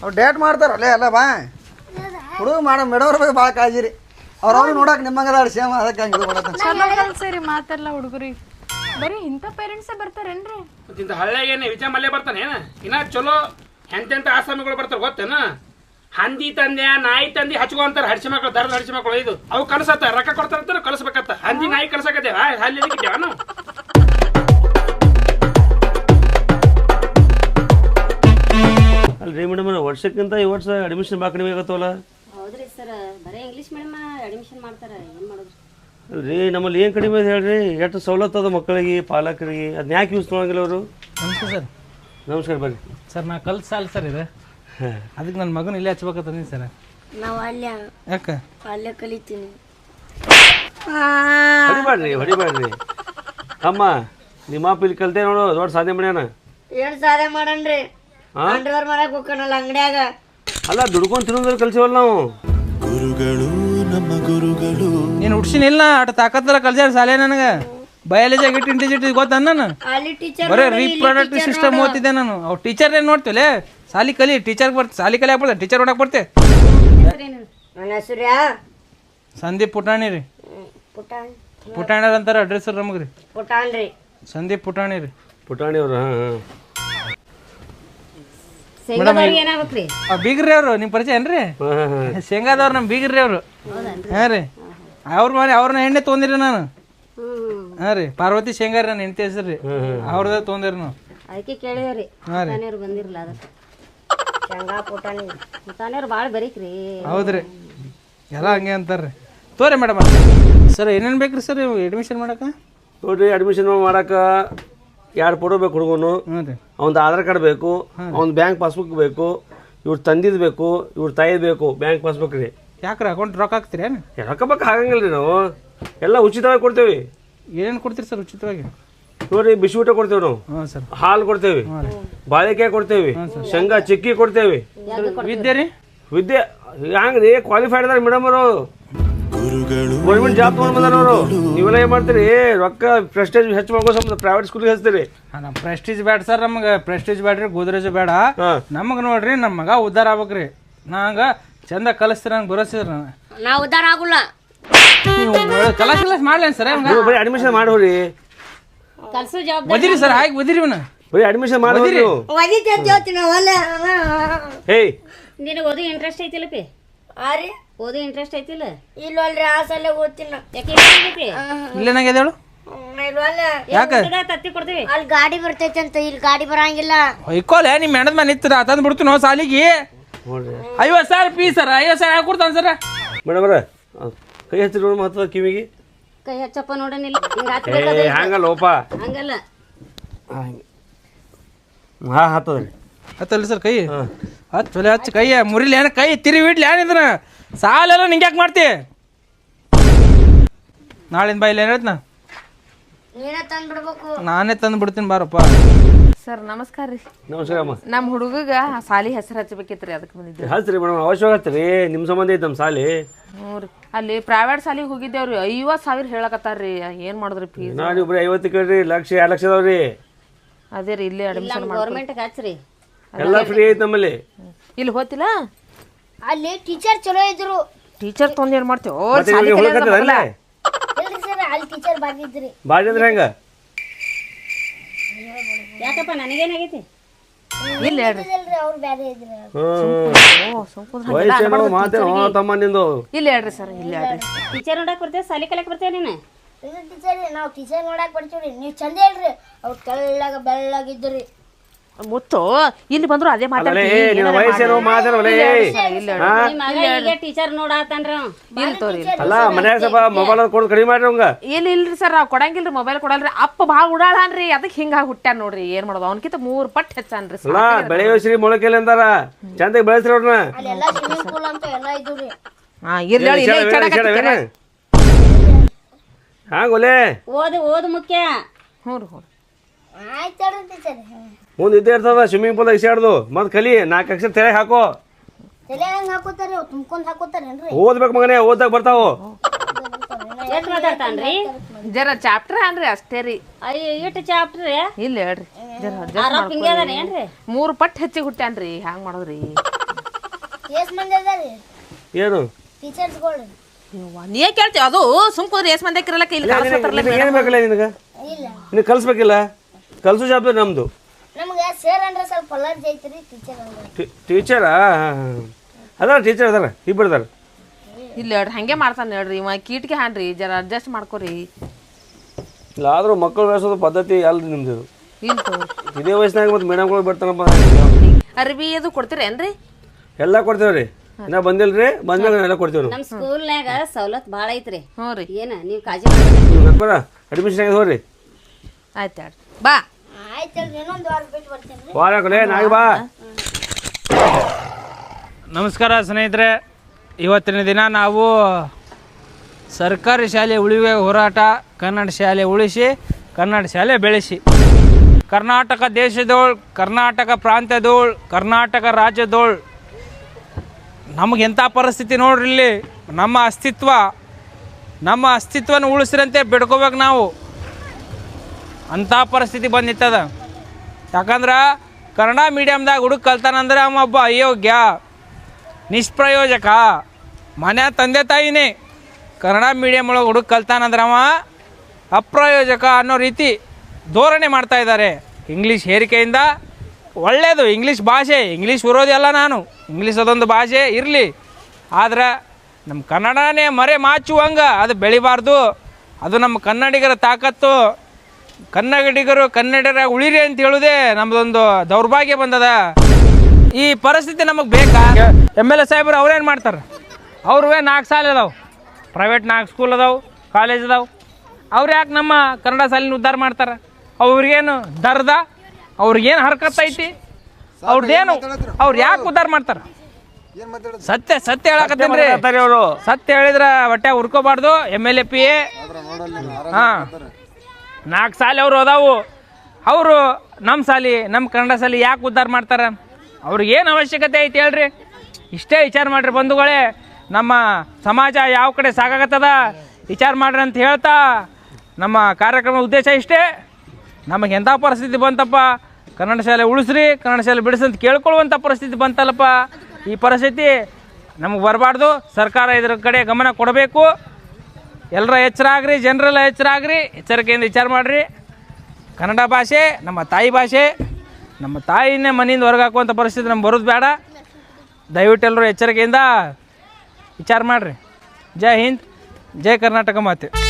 ಅವ್ರು ಡೇಟ್ ಮಾಡ್ತಾರ ಅಲ್ಲೇ ಎಲ್ಲ ಬಾ ಹುಡುಗ ಮಾಡ ಮೇಡವ್ರ ಬಗ್ಗೆ ಭಾಳ ಕಾಳಜಿ ರೀ ಅವ್ರವ್ರು ಅವ್ರು ನೋಡಕ್ಕೆ ನಿಮ್ಮಂಗದ ಸೇಮ್ ಅದಕ್ಕೆ ಹಂಗೆ ಇದು ಮಾಡತ್ತ ಚಲೋ ಕಲ್ಸಿರಿ ಮಾತೆಲ್ಲ ಹುಡುಗರಿಗೆ ಬರೀ ಇಂಥ ಪೇರೆಂಟ್ಸೇ ಬರ್ತಾರೇನ್ರಿ? ಹಳ್ಳಿಯಾಗ ಹಳ್ಳಿಯಾಗೇನೆ ವಿಚಾರ ಮಲ್ಲೆ ಬರ್ತಾನೆ ಏನ? ಇನ್ನ ಚಲೋ ಎಂತೆಂಥ ಆಸಾಮಿಗಳು ಬರ್ತಾರೆ ಗೊತ್ತೇನ? ಹಂದಿ ತಂದೆ ನಾಯಿ ತಂದಿ ಹಚ್ಕೊ ಅಂತಾರ ಹಡಿಸಿ ಮಕ್ಕಳು ದರದ ಹಡಿಸಿ ಮಕ್ಕಳು ಇದು ಅವು ಕಲಸತ್ತ ರೊಕ್ಕ ಕೊಡ್ತಾರಂತ ಕಳ್ಸ್ಬೇಕತ್ತ ಹಂದಿ ನಾಯಿ ಕಲಸಕತ್ತೇವ? ಅಲ್ಲಿ ಇಟ್ಟಿದ್ದೇವ ನಾವು ಅಲ್ರಿ ಮೇಡಮ್ ವರ್ಷಕ್ಕಿಂತ ಈ ವರ್ಷ ಅಡ್ಮಿಷನ್ ಭಾಳ ಕಡಿಮೆ ಆಗತ್ತವಲ್ಲ ಹೌದ್ರಿ ಸರ್ ಬರೀ ಇಂಗ್ಲೀಷ್ ಮೀಡಿಯಮ್ ಅಡ್ಮಿಷನ್ ಮಾಡ್ತಾರೆ ಏನು ಮಾಡೋದು ಅಲ್ರಿ ನಮ್ಮಲ್ಲಿ ಏನು ಕಡಿಮೆ ಇದೆ ಹೇಳ್ರಿ? ಎಷ್ಟು ಸವಲತ್ತು ಅದ ಮಕ್ಕಳಿಗೆ ಪಾಲಕರಿಗೆ? ಅದನ್ನ ಯಾಕೆ ಯೂಸ್ ಮಾಡೋಂಗಿಲ್ಲ ಅವರು? ನಮಸ್ಕಾರ ಸರ್ ನಮಸ್ಕಾರ ಬರ್ರಿ. ಸರ್ ನಾ ಕಲ್ ಸಾಲ್ ಸರ್ ಇದೆ. ಅದಕ್ಕೆ ನನ್ನ ಮಗನ ಇಲ್ಲೇ ಹಚ್ಬೇಕಂತ ಸರ್ ನಾವು ಅಲ್ಲೇ ಯಾಕೆ? ಅಲ್ಲೇ ಕಲಿತೀನಿ. ಹೊಡಿಬೇಡ್ರಿ ಹೊಡಿಬೇಡ್ರಿ ಅಮ್ಮ ನಿಮ್ಮ ಅಪ್ಪ ಇಲ್ಲಿ ಕಲ್ತೆ ನೋಡು ದೊಡ್ಡ ಸಾಧನೆ ಮಾಡ್ಯಾನ. ಏನ್ ಸಾಧನೆ ಮಾಡನ್ರಿ? ಹಾ? ಅಂಡರ್ವೇರ್ ಮಾಡಕ್ ಹೋಗ್ಕನಲ್ಲ ಅಂಗಡ್ಯಾಗ. ಅಲ್ಲ ದುಡ್ಕೊಂಡು ತಿನ್ನೋದ್ರ ಕಲ್ಸಿವಲ್ಲ ನಾವು. ನೀನು ಹುಡ್ಸಿನಿಲ್ಲ ಅಟ್ ತಾಕತ್ತಲ್ಲ ಕಲ್ಸ್ಯಾರ ಸಾಲೆ ನನಗೆ. ಬಯಾಲಜಿ ಗಿಟ್ ಇಂಟಿಜಿಟ್ ಗೊತ್ತ ನಾನು ಅಲ್ಲಿ ಟೀಚರ್ ಬರೀ ರೀಪ್ರೊಡಕ್ಟಿವ್ ಸಿಸ್ಟಮ್ ಓದ್ತಿದ್ದೆ ನಾನು. ಅವ್ ಟೀಚರ್ ಏನು ನೋಡ್ತೀವಲೆ? ಸಾಲಿ ಕಲಿ ಟೀಚರ್ ಬರ್ತ ಸಾಲಿ ಕಲಿ ಬರ್ತೆ ಟೀಚರ್ ಹೊಡಕ್ ಬರ್ತೆ. ನನ್ನ ಹೆಸರು ಸಂದೀಪ್ ಪುಟಾಣಿ ರೀ. ಪುಟಾಣ್. ಪುಟಾಣಿ ಅಂತಾರ ಅಡ್ರೆಸ್ ನಮಗೆ ರೀ. ಪುಟಾಣ್ ರೀ. ಸಂದೀಪ್ ಪುಟಾಣಿ ರೀ. ಪುಟಾಣಿ ಅವ್ರ ಹಾಂ ಹಾಂ. ಶೇಂಗಾದವ್ರಿಗೆ ಏನಾಗ್ಬೇಕ್ರಿ? ಬೀಗ್ರಿ ಅವರು ನಿಮ್ಮ ಪರಿಚಯ ಏನ್ರಿ? ಶೇಂಗಾದವ್ರ ನಮ್ಮ ಬೀಗ್ರಿ ಅವರು. ಹಾಂ ರೀ. ಅವ್ರ ಮನೆ ಅವ್ರನ್ನ ಎಣ್ಣೆ ತೊಗೊಂದಿರಿ ನಾನು. ಹಾಂ ರೀ. ಪಾರ್ವತಿ ಶೇಂಗಾ ರೀ ನನ್ನ ಹೆಂಡತಿ ಹೆಸರು ರೀ. ಅವ್ರದ ತೊಗೊಂದಿರಿ ನಾವು. ಅದಕ್ಕೆ ಕೇಳಿವ್ರಿ ಹಾಂ ರೀ. ಪುಟಾಣಿಯವ್ರು ಬಂದಿರಲ್ಲ ಅದಕ್ಕೆ. ಶೇಂಗಾ ಪುಟಾಣಿ. ಪುಟಾಣಿಯವ್ರು ಭಾಳ ಬರೀಕ್ರಿ. ಹೌದ್ರಿ. ಎಲ್ಲ ಹಂಗೆ ಅಂತಾರ್ರಿ. ತೋರಿ ಮೇಡಮ್ ಸರ್ ಏನೇನು ಬೇಕ್ರಿ ಸರ್ ಅಡ್ಮಿಷನ್ ಮಾಡಕ್ಕೆ? ನೋಡ್ರಿ ಅಡ್ಮಿಷನ್ ಮಾಡಕ್ಕೆ ಎರಡು ಫೋಟೋ ಬೇಕು ಹುಡುಗನು. ಹ್ಞೂ ರೀ. ಅವ್ನದು ಆಧಾರ್ ಕಾರ್ಡ್ ಬೇಕು ಅವ್ನ ಬ್ಯಾಂಕ್ ಪಾಸ್ಬುಕ್ ಬೇಕು ಇವ್ರ ತಂದಿದ್ದು ಬೇಕು ಇವ್ರ ತಾಯಿದ್ ಬೇಕು ಬ್ಯಾಂಕ್ ಪಾಸ್ಬುಕ್ ರೀ. ಯಾಕ್ರ ಅಕೌಂಟ್ ರೊಕ್ಕ ಹಾಕ್ತೀರೇನು ರೊಕ್ಕ ಬಕ್ಕ ಹಾಗಂಗಿಲ್ಲ ರೀ ನಾವು. ಎಲ್ಲ ಉಚಿತವಾಗಿ ಕೊಡ್ತೇವೆ. ಏನೇನು ಕೊಡ್ತೀರಿ ಸರ್ ಉಚಿತವಾಗಿ? ನೋಡಿ ಬಿಸಿ ಊಟ ಕೊಡ್ತೇವೆ ನಾವು. ಹಾಂ ಸರ್. ಹಾಲು ಕೊಡ್ತೇವೆ. ಬಾಳೆಕಾಯಿ ಕೊಡ್ತೇವೆ. ಶೇಂಗಾ ಚಿಕ್ಕಿ ಕೊಡ್ತೇವೆ. ವಿದ್ಯೆ ರೀ? ವಿದ್ಯೆ ಹ್ಯಾಂಗ್ರಿ ಕ್ವಾಲಿಫೈಡ್ ಅದಾರ ಮೇಡಮ್ ಅವರು. ಗೌರ್ಮೆಂಟ್ ಜಾಬ್ ತೊಗೊಂಡ್ ಬಂದಾರ ಅವರು ನೀವೆಲ್ಲ ಏನ್ ಮಾಡ್ತೀರಿ? ರೊಕ್ಕ ಪ್ರೆಸ್ಟೇಜ್ ಹೆಚ್ಚು ಮಾಡ್ಕೋ ಸಂಬಂಧ ಪ್ರೈವೇಟ್ ಸ್ಕೂಲ್ಗೆ ಹಚ್ತೀರಿ. ನಮ್ಮ ಪ್ರೆಸ್ಟೀಜ್ ಬೇಡ ಸರ್ ನಮಗೆ ಪ್ರೆಸ್ಟೀಜ್ ಬೇಡ್ರಿ ಗೋದ್ರೇಜ್ ಬೇಡ ನಮಗೆ ನೋಡ್ರಿ ನಮ್ಮ ಮಗ ಉದ್ಧಾರ ಆಗ್ಬೇಕ್ರಿ. ನಂಗ ಚಂದ ಕಲಿಸ್ತೀರ ನಂಗೆ ಬರೋಸಿದ್ರ ನಾನು. ನಾ ಉದ್ದಾರ ಆಗುಲ್ಲ. ನೀವು ಕಲಾಸ್ ಮಾಡ್ಲೇನ್ ಮಾಡ್ಲೇನು ಸರ್ ನೀವು ಬರೀ ಅಡ್ಮಿಷನ್ ಮಾಡೋರಿ ಕಲ್ಸೋ ಜವಾಬ್ದಾರಿ ಓದಿರಿ ಸರ್ ಹಾಗೆ ಒದಿರಿ ಇವನ. ಬರೀ ಅಡ್ಮಿಷನ್ ಮಾಡೋರಿ ಒದಿತೆ ಅಂತ ಹೇಳ್ತೀನಿ ಹೇಯ್. ನಿನಗೆ ಓದಿ ಇಂಟ್ರೆಸ್ಟ್ ಐತಿಲ್ಲಪಿ ಆರಿ ಓದಿ ಇಂಟ್ರೆಸ್ಟ್ ಐತಿಲ್ಲ? ಇಲ್ವಲ್ರಿ ಆ ಸಲ ಓದ್ತೀನಿ ನಾ. ಯಾಕೆ ಇಲ್ಲ ಹೇಳು ಹ್ಮ್, ಇಲ್ವಲ್ಲ ಯಾಕೆ? ಊಟದ ತತ್ತಿ ಕೊಡ್ತೀವಿ? ಅಲ್ಲಿ ಗಾಡಿ ಬರ್ತೈತೆ ಅಂತ ಇಲ್ಲಿ ಗಾಡಿ ಬರಂಗಿಲ್ಲ. ಹೊಯ್ಕೋಲೆ ನಿಮ್ಮ ಹೆಣದ ಮನೆ ನಿಂತರ ತಂದು ಬಿಡ್ತೀನಿ ಸಾಲಿಗೆ? ನೋಡ್ರಿ. ಐವತ್ತು ಸಾವಿರ ಪೀಸ್ ಸರ್ ಐವತ್ತು ಸಾವಿರ ಯಾಕೆ ಕೊಡ್ತಾನೆ ಸರ್? ಮೇಡಮ್ ಅವ್ರ ಕೈ ಹಚ್ಚಿ ನೋಡಿ ಮಹತ್ವ ಕಿವಿಗೆ. ಕೈ ಹಚ್ಚಪ್ಪ ನೋಡನಿಲ್ಲ ಹಿಂಗ ಏ ಹಂಗಲ್ಲ ಓಪ. ಹಂಗಲ್ಲ. ಹಾ ಹತ್ತದ್ರಿ. ಹತ್ತಲ್ಲ ಸರ್ ಕೈ? ಹತ್ತು ಚೊಲೆ ಹಚ್ಚ ಕೈ ಮುರಿಲಿ ಏನ ಕೈ ತಿರಿ ಬಿಡ್ಲಿ ಏನ್ ಇದನ್ನ? ಸಾಲೆಲ್ಲ ನಿಂಗೆ ಯಾಕೆ ಮಾಡ್ತಿ? ನಾಳಿನ ಬಾಯಿಲಿ ಏನ ನೀನೇ ತಂದು ಬಿಡ್ಬೇಕು ನಾನೇ ತಂದು ಬಿಡ್ತೀನಿ ಬಾರಪ್ಪ. ಸರ್ ನಮಸ್ಕಾರ ರೀ. ನಮಸ್ಕಾರ ಅಮ್ಮ. ನಮ್ಮ ಹುಡುಗಗ ಸಾಲಿ ಹೆಸರು ಹಚ್ಚಬೇಕಿತ್ರಿ ಅದಕ್ಕೆ ಬಂದಿದ್ದೆ. ಹಚ್ರಿ ಮೇಡಮ್ ಅವಶ್ಯಕ ರೀ ನಿಮ್ಮ ಸಂಬಂಧ ಐತೆ ನಮ್ಮ ಸಾಲಿ. ಹ್ಞೂ ರೀ. ಅಲ್ಲಿ ಪ್ರೈವೇಟ್ ಸಾಲಿಗೆ ಹೋಗಿದ್ದೇವ್ರಿ. ಐವತ್ತು ಸಾವಿರ ಹೇಳಕತ್ತಾರ್ರಿ. ಏನು ಮಾಡಿದ್ರಿ ಫೀಸ್ ನಾಳೆ ಐವತ್ತು ಕೇಳ್ರಿ ಲಕ್ಷ ಎರಡು ಲಕ್ಷ ಅದಾವ್ರಿ. ಅದೇ ರೀ ಇಲ್ಲೇ ಅಡ್ಮಿಷನ್ ಗೌರ್ಮೆಂಟ್ ಹಚ್ಚರಿ ಎಲ್ಲ ಫ್ರೀ ಐತೆ ನಮ್ಮಲ್ಲಿ. ಇಲ್ಲಿ ಹೋತಿಲ್ಲ? ಅಲ್ಲಿ ಟೀಚರ್ ಚಲೋ ಇದ್ರು. ಟೀಚರ್ ತೊಂದ್ರೆ ಏನ್ ಮಾಡ್ತೇವೆ ಓ ಮತ್ತೆ ಕಲಿಯೋದು. ಇಲ್ರಿ ಸರ್ ಅಲ್ಲಿ ಟೀಚರ್ ಬಂದಿದ್ರಿ. ಬಾಜಿ ಅಂದ್ರೆ ಹೆಂಗ? ಯಾಕಪ್ಪ ನನಗೇನಾಗೈತಿ? ಇಲ್ಲ ಹೇಳ್ರಿ. ಇಲ್ರಿ ಅವ್ರು ಬೇರೆ ಇದ್ರಿ. ಓ ಸುಮ್ಕುಂದ್ರ ಹಂಗೆಲ್ಲ ವಯಸ್ಸೇನೋ ಅನ್ಬಾರ್ದು ಮಾತೇನೋ ತಮ್ಮ ನಿಂದು. ಇಲ್ಲ ಹೇಳ್ರಿ ಸರ್ ಇಲ್ಲ ಹೇಳ್ರಿ. ಟೀಚರ್ ನೋಡಕ್ ಬರ್ತೇವೆ ಸಾಲಿ ಕಲಿಯಕ್ ಬರ್ತೇವೆ ನೀನು? ಇದು ಟೀಚರ್ ನಾವು ಟೀಚರ್ ನೋಡಕ್ ಬರ್ತೀವ್ರಿ ನೀವು ಚಂದ ಹೇಳ್ರಿ. ಅವ್ರು ತೆಳ್ಳಗ ಬೆಳ್ಳಗಿದ್ರಿ ಮುತ್ತು ಇಲ್ಲಿ ಬಂದ್ರು ಅದೇ ಟೀಚರ್ ನೋಡಾತನ್ರ ಅಲ್ಲ ಮನ್ಯಾಗ ಸ್ವಲ್ಪ ಮೊಬೈಲ್ ಕೊಡು ಕಡಿಮೆ ಮಾಡ್ರಿ ಅವಂಗ. ಇಲ್ಲ ಇಲ್ರಿ ಸರ್ ನಾವು ಕೊಡಂಗಿಲ್ರಿ ಮೊಬೈಲ್ ಕೊಡಲ್ರಿ. ಅಪ್ಪ ಭಾಳ ಉಡಾಳನ್ರಿ ಅದಕ್ಕೆ ಹಿಂಗಾಗಿ ಹುಟ್ಟ್ಯಾನ ನೋಡ್ರಿ ಏನ್ ಮಾಡೋದು? ಅವನಕಿಂತ ಮೂರ್ ಪಟ್ ಹೆಚ್ಚಾನ್ರಿ ಅಲ್ಲ ಬೆಳೆಯೋ ಶ್ರೀ ಮೊಳಕೆಲ್ಲ ಅಂದಾರ. ಚಂದ ಬೆಳೆಸ್ರಿ ಅವ್ರನ್ನ. ಹಾ ಇರ್ಲಿ. ಓದು ಓದು ಮುಖ್ಯ. ಹ್ಞೂ ರೀ ಹ್ಞೂ. ಆಯ್ತು ಟೀಚರ್ ಮುಂದೆ ಇದ್ದೇ ಇರ್ತದ ಸ್ವಿಮ್ಮಿಂಗ್ ಪೂಲ್ ಇಸಾಡ್ದು ಮತ್ ಕಲಿ ನಾಲ್ಕು ಅಕ್ಷರ ತೆರೆ ಹಾಕೋ. ತಲೆ ಹೆಂಗ್ ಹಾಕೋತಾರ? ಅವ್ ತುಂಬ್ಕೊಂಡ್ ಹಾಕೋತಾರೇನ್ರಿ? ಓದ್ಬೇಕು ಮಗನೇ ಓದಾಗ ಬರ್ತಾವು ಎಷ್ಟ್ ಮಾತಾಡ್ತಾನ್ರಿ? ಜರ ಚಾಪ್ಟರ್ ಅನ್ರಿ ಅಷ್ಟೇ ರೀ. ಅಯ್ಯ ಇಟ್ಟು ಚಾಪ್ಟ್ರಿ ಇಲ್ಲ ಹೇಳ್ರಿ. ಜರ ಆರೋಪ್ ಹಿಂಗೆ ಅದಾನ ಏನ್ರಿ? ಮೂರು ಪಟ್ಟು ಹೆಚ್ಚಿಗೆ ಹುಟ್ಟ್ಯಾನ್ರಿ ಹ್ಯಾಂಗ ಮಾಡೋದ್ರಿ? ಎಷ್ಟ್ ಮಂದಿ ಅದಾರಿ? ಏನು? ಟೀಚರ್ಸ್ಗಳು. ಯವ್ವ, ನೀ ಕೇಳ್ತೀವಿ ಅದು ಸುಮ್ಕೋದ್ರಿ ಎಸ್ ಮಂದಿ ಕಿರಲಕ್ಕ ಇಲ್ಲಿ ಏನು ಬೇಕಲ್ಲ ನಿನಗ? ಇಲ್ಲ. ನಿನಗೆ ಕಲ್ಸ್ಬೇಕಿಲ್ಲ? ಕಲ್ಸೋ ಜವಾಬ್ದಾರಿ ನಮ್ದು ನಮ್ಗೆ ಸರ್ ಅಂದ್ರೆ ಸ್ವಲ್ಪ ಅಲರ್ಜಿ ಐತ್ರಿ ಟೀಚರ್ ಅಂದ್ರೆ ಟೀಚರಾ ಅದಾರ ಟೀಚರ್ ಅದಾರ ಇಬ್ಬರು ಅದಾರ? ಇಲ್ಲ ಹೇಳ್ರಿ ಹಂಗೆ ಮಾಡ್ತಾನೆ ಹೇಳ್ರಿ ಇವ ಕೀಟ್ಗೆ ಹಾನ್ರಿ ಜರ ಅಡ್ಜಸ್ಟ್ ಮಾಡ್ಕೊರಿ. ಇಲ್ಲ ಆದ್ರೂ ಮಕ್ಕಳು ಬೆಳೆಸೋದು ಪದ್ಧತಿ ಅಲ್ರಿ ನಿಮ್ದು ಇದು. ಇಲ್ಲ ತಗೋರಿ ಇದೇ ವಯಸ್ಸಿನಾಗ ಮತ್ತೆ ಮೇಡಮ್ಗಳು ಬರ್ತಾನಪ್ಪ ಅರ್ಬಿ ಅದು ಕೊಡ್ತೀರೇನ್ರಿ ಎಲ್ಲ ಕೊಡ್ತೇವ್ರಿ ನಾ ಬಂದಿಲ್ರಿ ಬಂದ್ಮೇಲೆ ಎಲ್ಲ ಕೊಡ್ತೀವಿ ನಮ್ಮ ನಮ್ ಸ್ಕೂಲ್ನ್ಯಾಗ ಸವಲತ್ ಭಾಳ ಐತ್ರಿ. ಹ್ಞೂ ರೀ. ಏನ ನೀವು ಕಾಜಿ ಮಾಡ್ಬೇಡ್ರಿ. ಅಡ್ಮಿಷನ್ ಆಗಿದೆ ಹೋಗ್ರಿ. ಆಯ್ತು ಹೇಳ್ರಿ. ಬಾ. ನಾಳೆ ಬಾ. ನಮಸ್ಕಾರ ಸ್ನೇಹಿತರೆ. ಇವತ್ತಿನ ದಿನ ನಾವು ಸರ್ಕಾರಿ ಶಾಲೆ ಉಳಿವೆ ಹೋರಾಟ ಕನ್ನಡ ಶಾಲೆ ಉಳಿಸಿ ಕನ್ನಡ ಶಾಲೆ ಬೆಳೆಸಿ. ಕರ್ನಾಟಕ ದೇಶದೋಳ್ ಕರ್ನಾಟಕ ಪ್ರಾಂತ್ಯದೋಳ್ ಕರ್ನಾಟಕ ರಾಜ್ಯದೋಳ್. ನಮಗೆ ಎಂಥ ಪರಿಸ್ಥಿತಿ ನೋಡ್ರಿ ಇಲ್ಲಿ? ನಮ್ಮ ಅಸ್ತಿತ್ವ ನಮ್ಮ ಅಸ್ತಿತ್ವನ ಉಳಿಸ್ರಂತೆ ಬಿಡ್ಕೋಬೇಕು ನಾವು. ಅಂಥ ಪರಿಸ್ಥಿತಿ ಬಂದಿತ್ತದ. ಯಾಕಂದ್ರೆ ಕನ್ನಡ ಮೀಡಿಯಮ್ದಾಗ ಹುಡುಗ ಕಲ್ತಾನಂದ್ರೆ ಅವ ಒಬ್ಬ ಅಯೋಗ್ಯ, ನಿಷ್ಪ್ರಯೋಜಕ, ಮನೆ ತಂದೆ ತಾಯಿನೇ. ಕನ್ನಡ ಮೀಡಿಯಮ್ ಒಳಗೆ ಹುಡುಗ ಕಲ್ತಾನಂದ್ರೆ ಅವ ಅಪ್ರಯೋಜಕ ಅನ್ನೋ ರೀತಿ ಧೋರಣೆ ಮಾಡ್ತಾ ಇದ್ದಾರೆ ಇಂಗ್ಲೀಷ್ ಹೇರಿಕೆಯಿಂದ ಒಳ್ಳೆಯದು ಇಂಗ್ಲೀಷ್ ಭಾಷೆ ಇಂಗ್ಲೀಷ್ ವಿರೋಧಿಯಲ್ಲ ನಾನು. ಇಂಗ್ಲೀಷ್ ಅದೊಂದು ಭಾಷೆ ಇರಲಿ. ಆದ್ರೆ ನಮ್ಮ ಕನ್ನಡನೇ ಮರೆ ಮಾಚುವಂಗೆ, ಅದು ಬೆಳಿಬಾರ್ದು. ಅದು ನಮ್ಮ ಕನ್ನಡಿಗರ ತಾಕತ್ತು. ಕನ್ನಡಿಗರು ಕನ್ನಡರ ಉಳಿರಿ ಅಂತ ಹೇಳುದೇ ನಮ್ದೊಂದು ದೌರ್ಭಾಗ್ಯ ಬಂದದ. ಈ ಪರಿಸ್ಥಿತಿ ನಮಗೆ ಬೇಕಾ? ಎಂ ಎಲ್ ಎ ಸಾಹೇಬ್ರು ಅವ್ರೇನು ಮಾಡ್ತಾರೆ? ಅವ್ರವೇ ನಾಲ್ಕು ಸಾಲ ಅದಾವೆ. ಪ್ರೈವೇಟ್ ನಾಲ್ಕು ಸ್ಕೂಲ್ ಅದಾವೆ ಕಾಲೇಜ್ ಅದಾವೆ. ಅವ್ರು ಯಾಕೆ ನಮ್ಮ ಕನ್ನಡ ಸಾಲಿನ ಉದ್ಧಾರ ಮಾಡ್ತಾರೆ? ಅವ್ರಿಗೇನು ದರ್ದ? ಅವ್ರಿಗೇನು ಹರ್ಕತ್ ಐತಿ? ಅವ್ರದ್ದೇನು ಅವ್ರು ಯಾಕೆ ಉದ್ಧಾರ ಮಾಡ್ತಾರೆ? ಸತ್ಯ ಸತ್ಯ ಹೇಳಕತ್ತೇನ್ರಿ ಅವರು. ಸತ್ಯ ಹೇಳಿದ್ರ ಹೊಟ್ಟೆ ಹುರ್ಕೋಬಾರ್ದು M L A P A ಹಾಂ. ನಾಲ್ಕು ಸಾಲಿ ಅವರು ಅದಾವು. ಅವರು ನಮ್ಮ ಸಾಲಿ ನಮ್ಮ ಕನ್ನಡ ಸಾಲಿ ಯಾಕೆ ಉದ್ಧಾರ ಮಾಡ್ತಾರೆ? ಅವ್ರಿಗೆ ಏನು ಅವಶ್ಯಕತೆ ಐತಿ ಹೇಳ್ರಿ? ಇಷ್ಟೇ ವಿಚಾರ ಮಾಡ್ರಿ ಬಂಧುಗಳೇ. ನಮ್ಮ ಸಮಾಜ ಯಾವ ಕಡೆ ಸಾಕಾಗತ್ತದ? ವಿಚಾರ ಮಾಡ್ರಿ ಅಂತ ಹೇಳ್ತಾ ನಮ್ಮ ಕಾರ್ಯಕ್ರಮದ ಉದ್ದೇಶ ಇಷ್ಟೇ. ನಮಗೆ ಎಂಥ ಪರಿಸ್ಥಿತಿ ಬಂತಪ್ಪ? ಕನ್ನಡ ಶಾಲೆ ಉಳಿಸ್ರಿ, ಕನ್ನಡ ಶಾಲೆ ಬಿಡಿಸಿ ಅಂತ ಕೇಳ್ಕೊಳ್ಳುವಂಥ ಪರಿಸ್ಥಿತಿ ಬಂತಲ್ಲಪ್ಪ. ಈ ಪರಿಸ್ಥಿತಿ ನಮಗೆ ಬರಬಾರ್ದು. ಸರ್ಕಾರ ಇದ್ರ ಕಡೆ ಗಮನ ಕೊಡಬೇಕು. ಎಲ್ಲರ ಎಚ್ಚರ ಆಗ್ರಿ, ಜನರೆಲ್ಲ ಎಚ್ಚರ ಆಗ್ರಿ, ಎಚ್ಚರಿಕೆಯಿಂದ ವಿಚಾರ ಮಾಡಿರಿ. ಕನ್ನಡ ಭಾಷೆ, ನಮ್ಮ ತಾಯಿ ಭಾಷೆ, ನಮ್ಮ ತಾಯಿನೇ ಮನೆಯಿಂದ ಹೊರಗೆ ಹಾಕುವಂಥ ಪರಿಸ್ಥಿತಿ ನಮ್ಗೆ ಬರೋದು ಬೇಡ. ದಯವಿಟ್ಟು ಎಲ್ಲರೂ ಎಚ್ಚರಿಕೆಯಿಂದ ವಿಚಾರ ಮಾಡಿರಿ. ಜೈ ಹಿಂದ್, ಜೈ ಕರ್ನಾಟಕ ಮಾತೆ.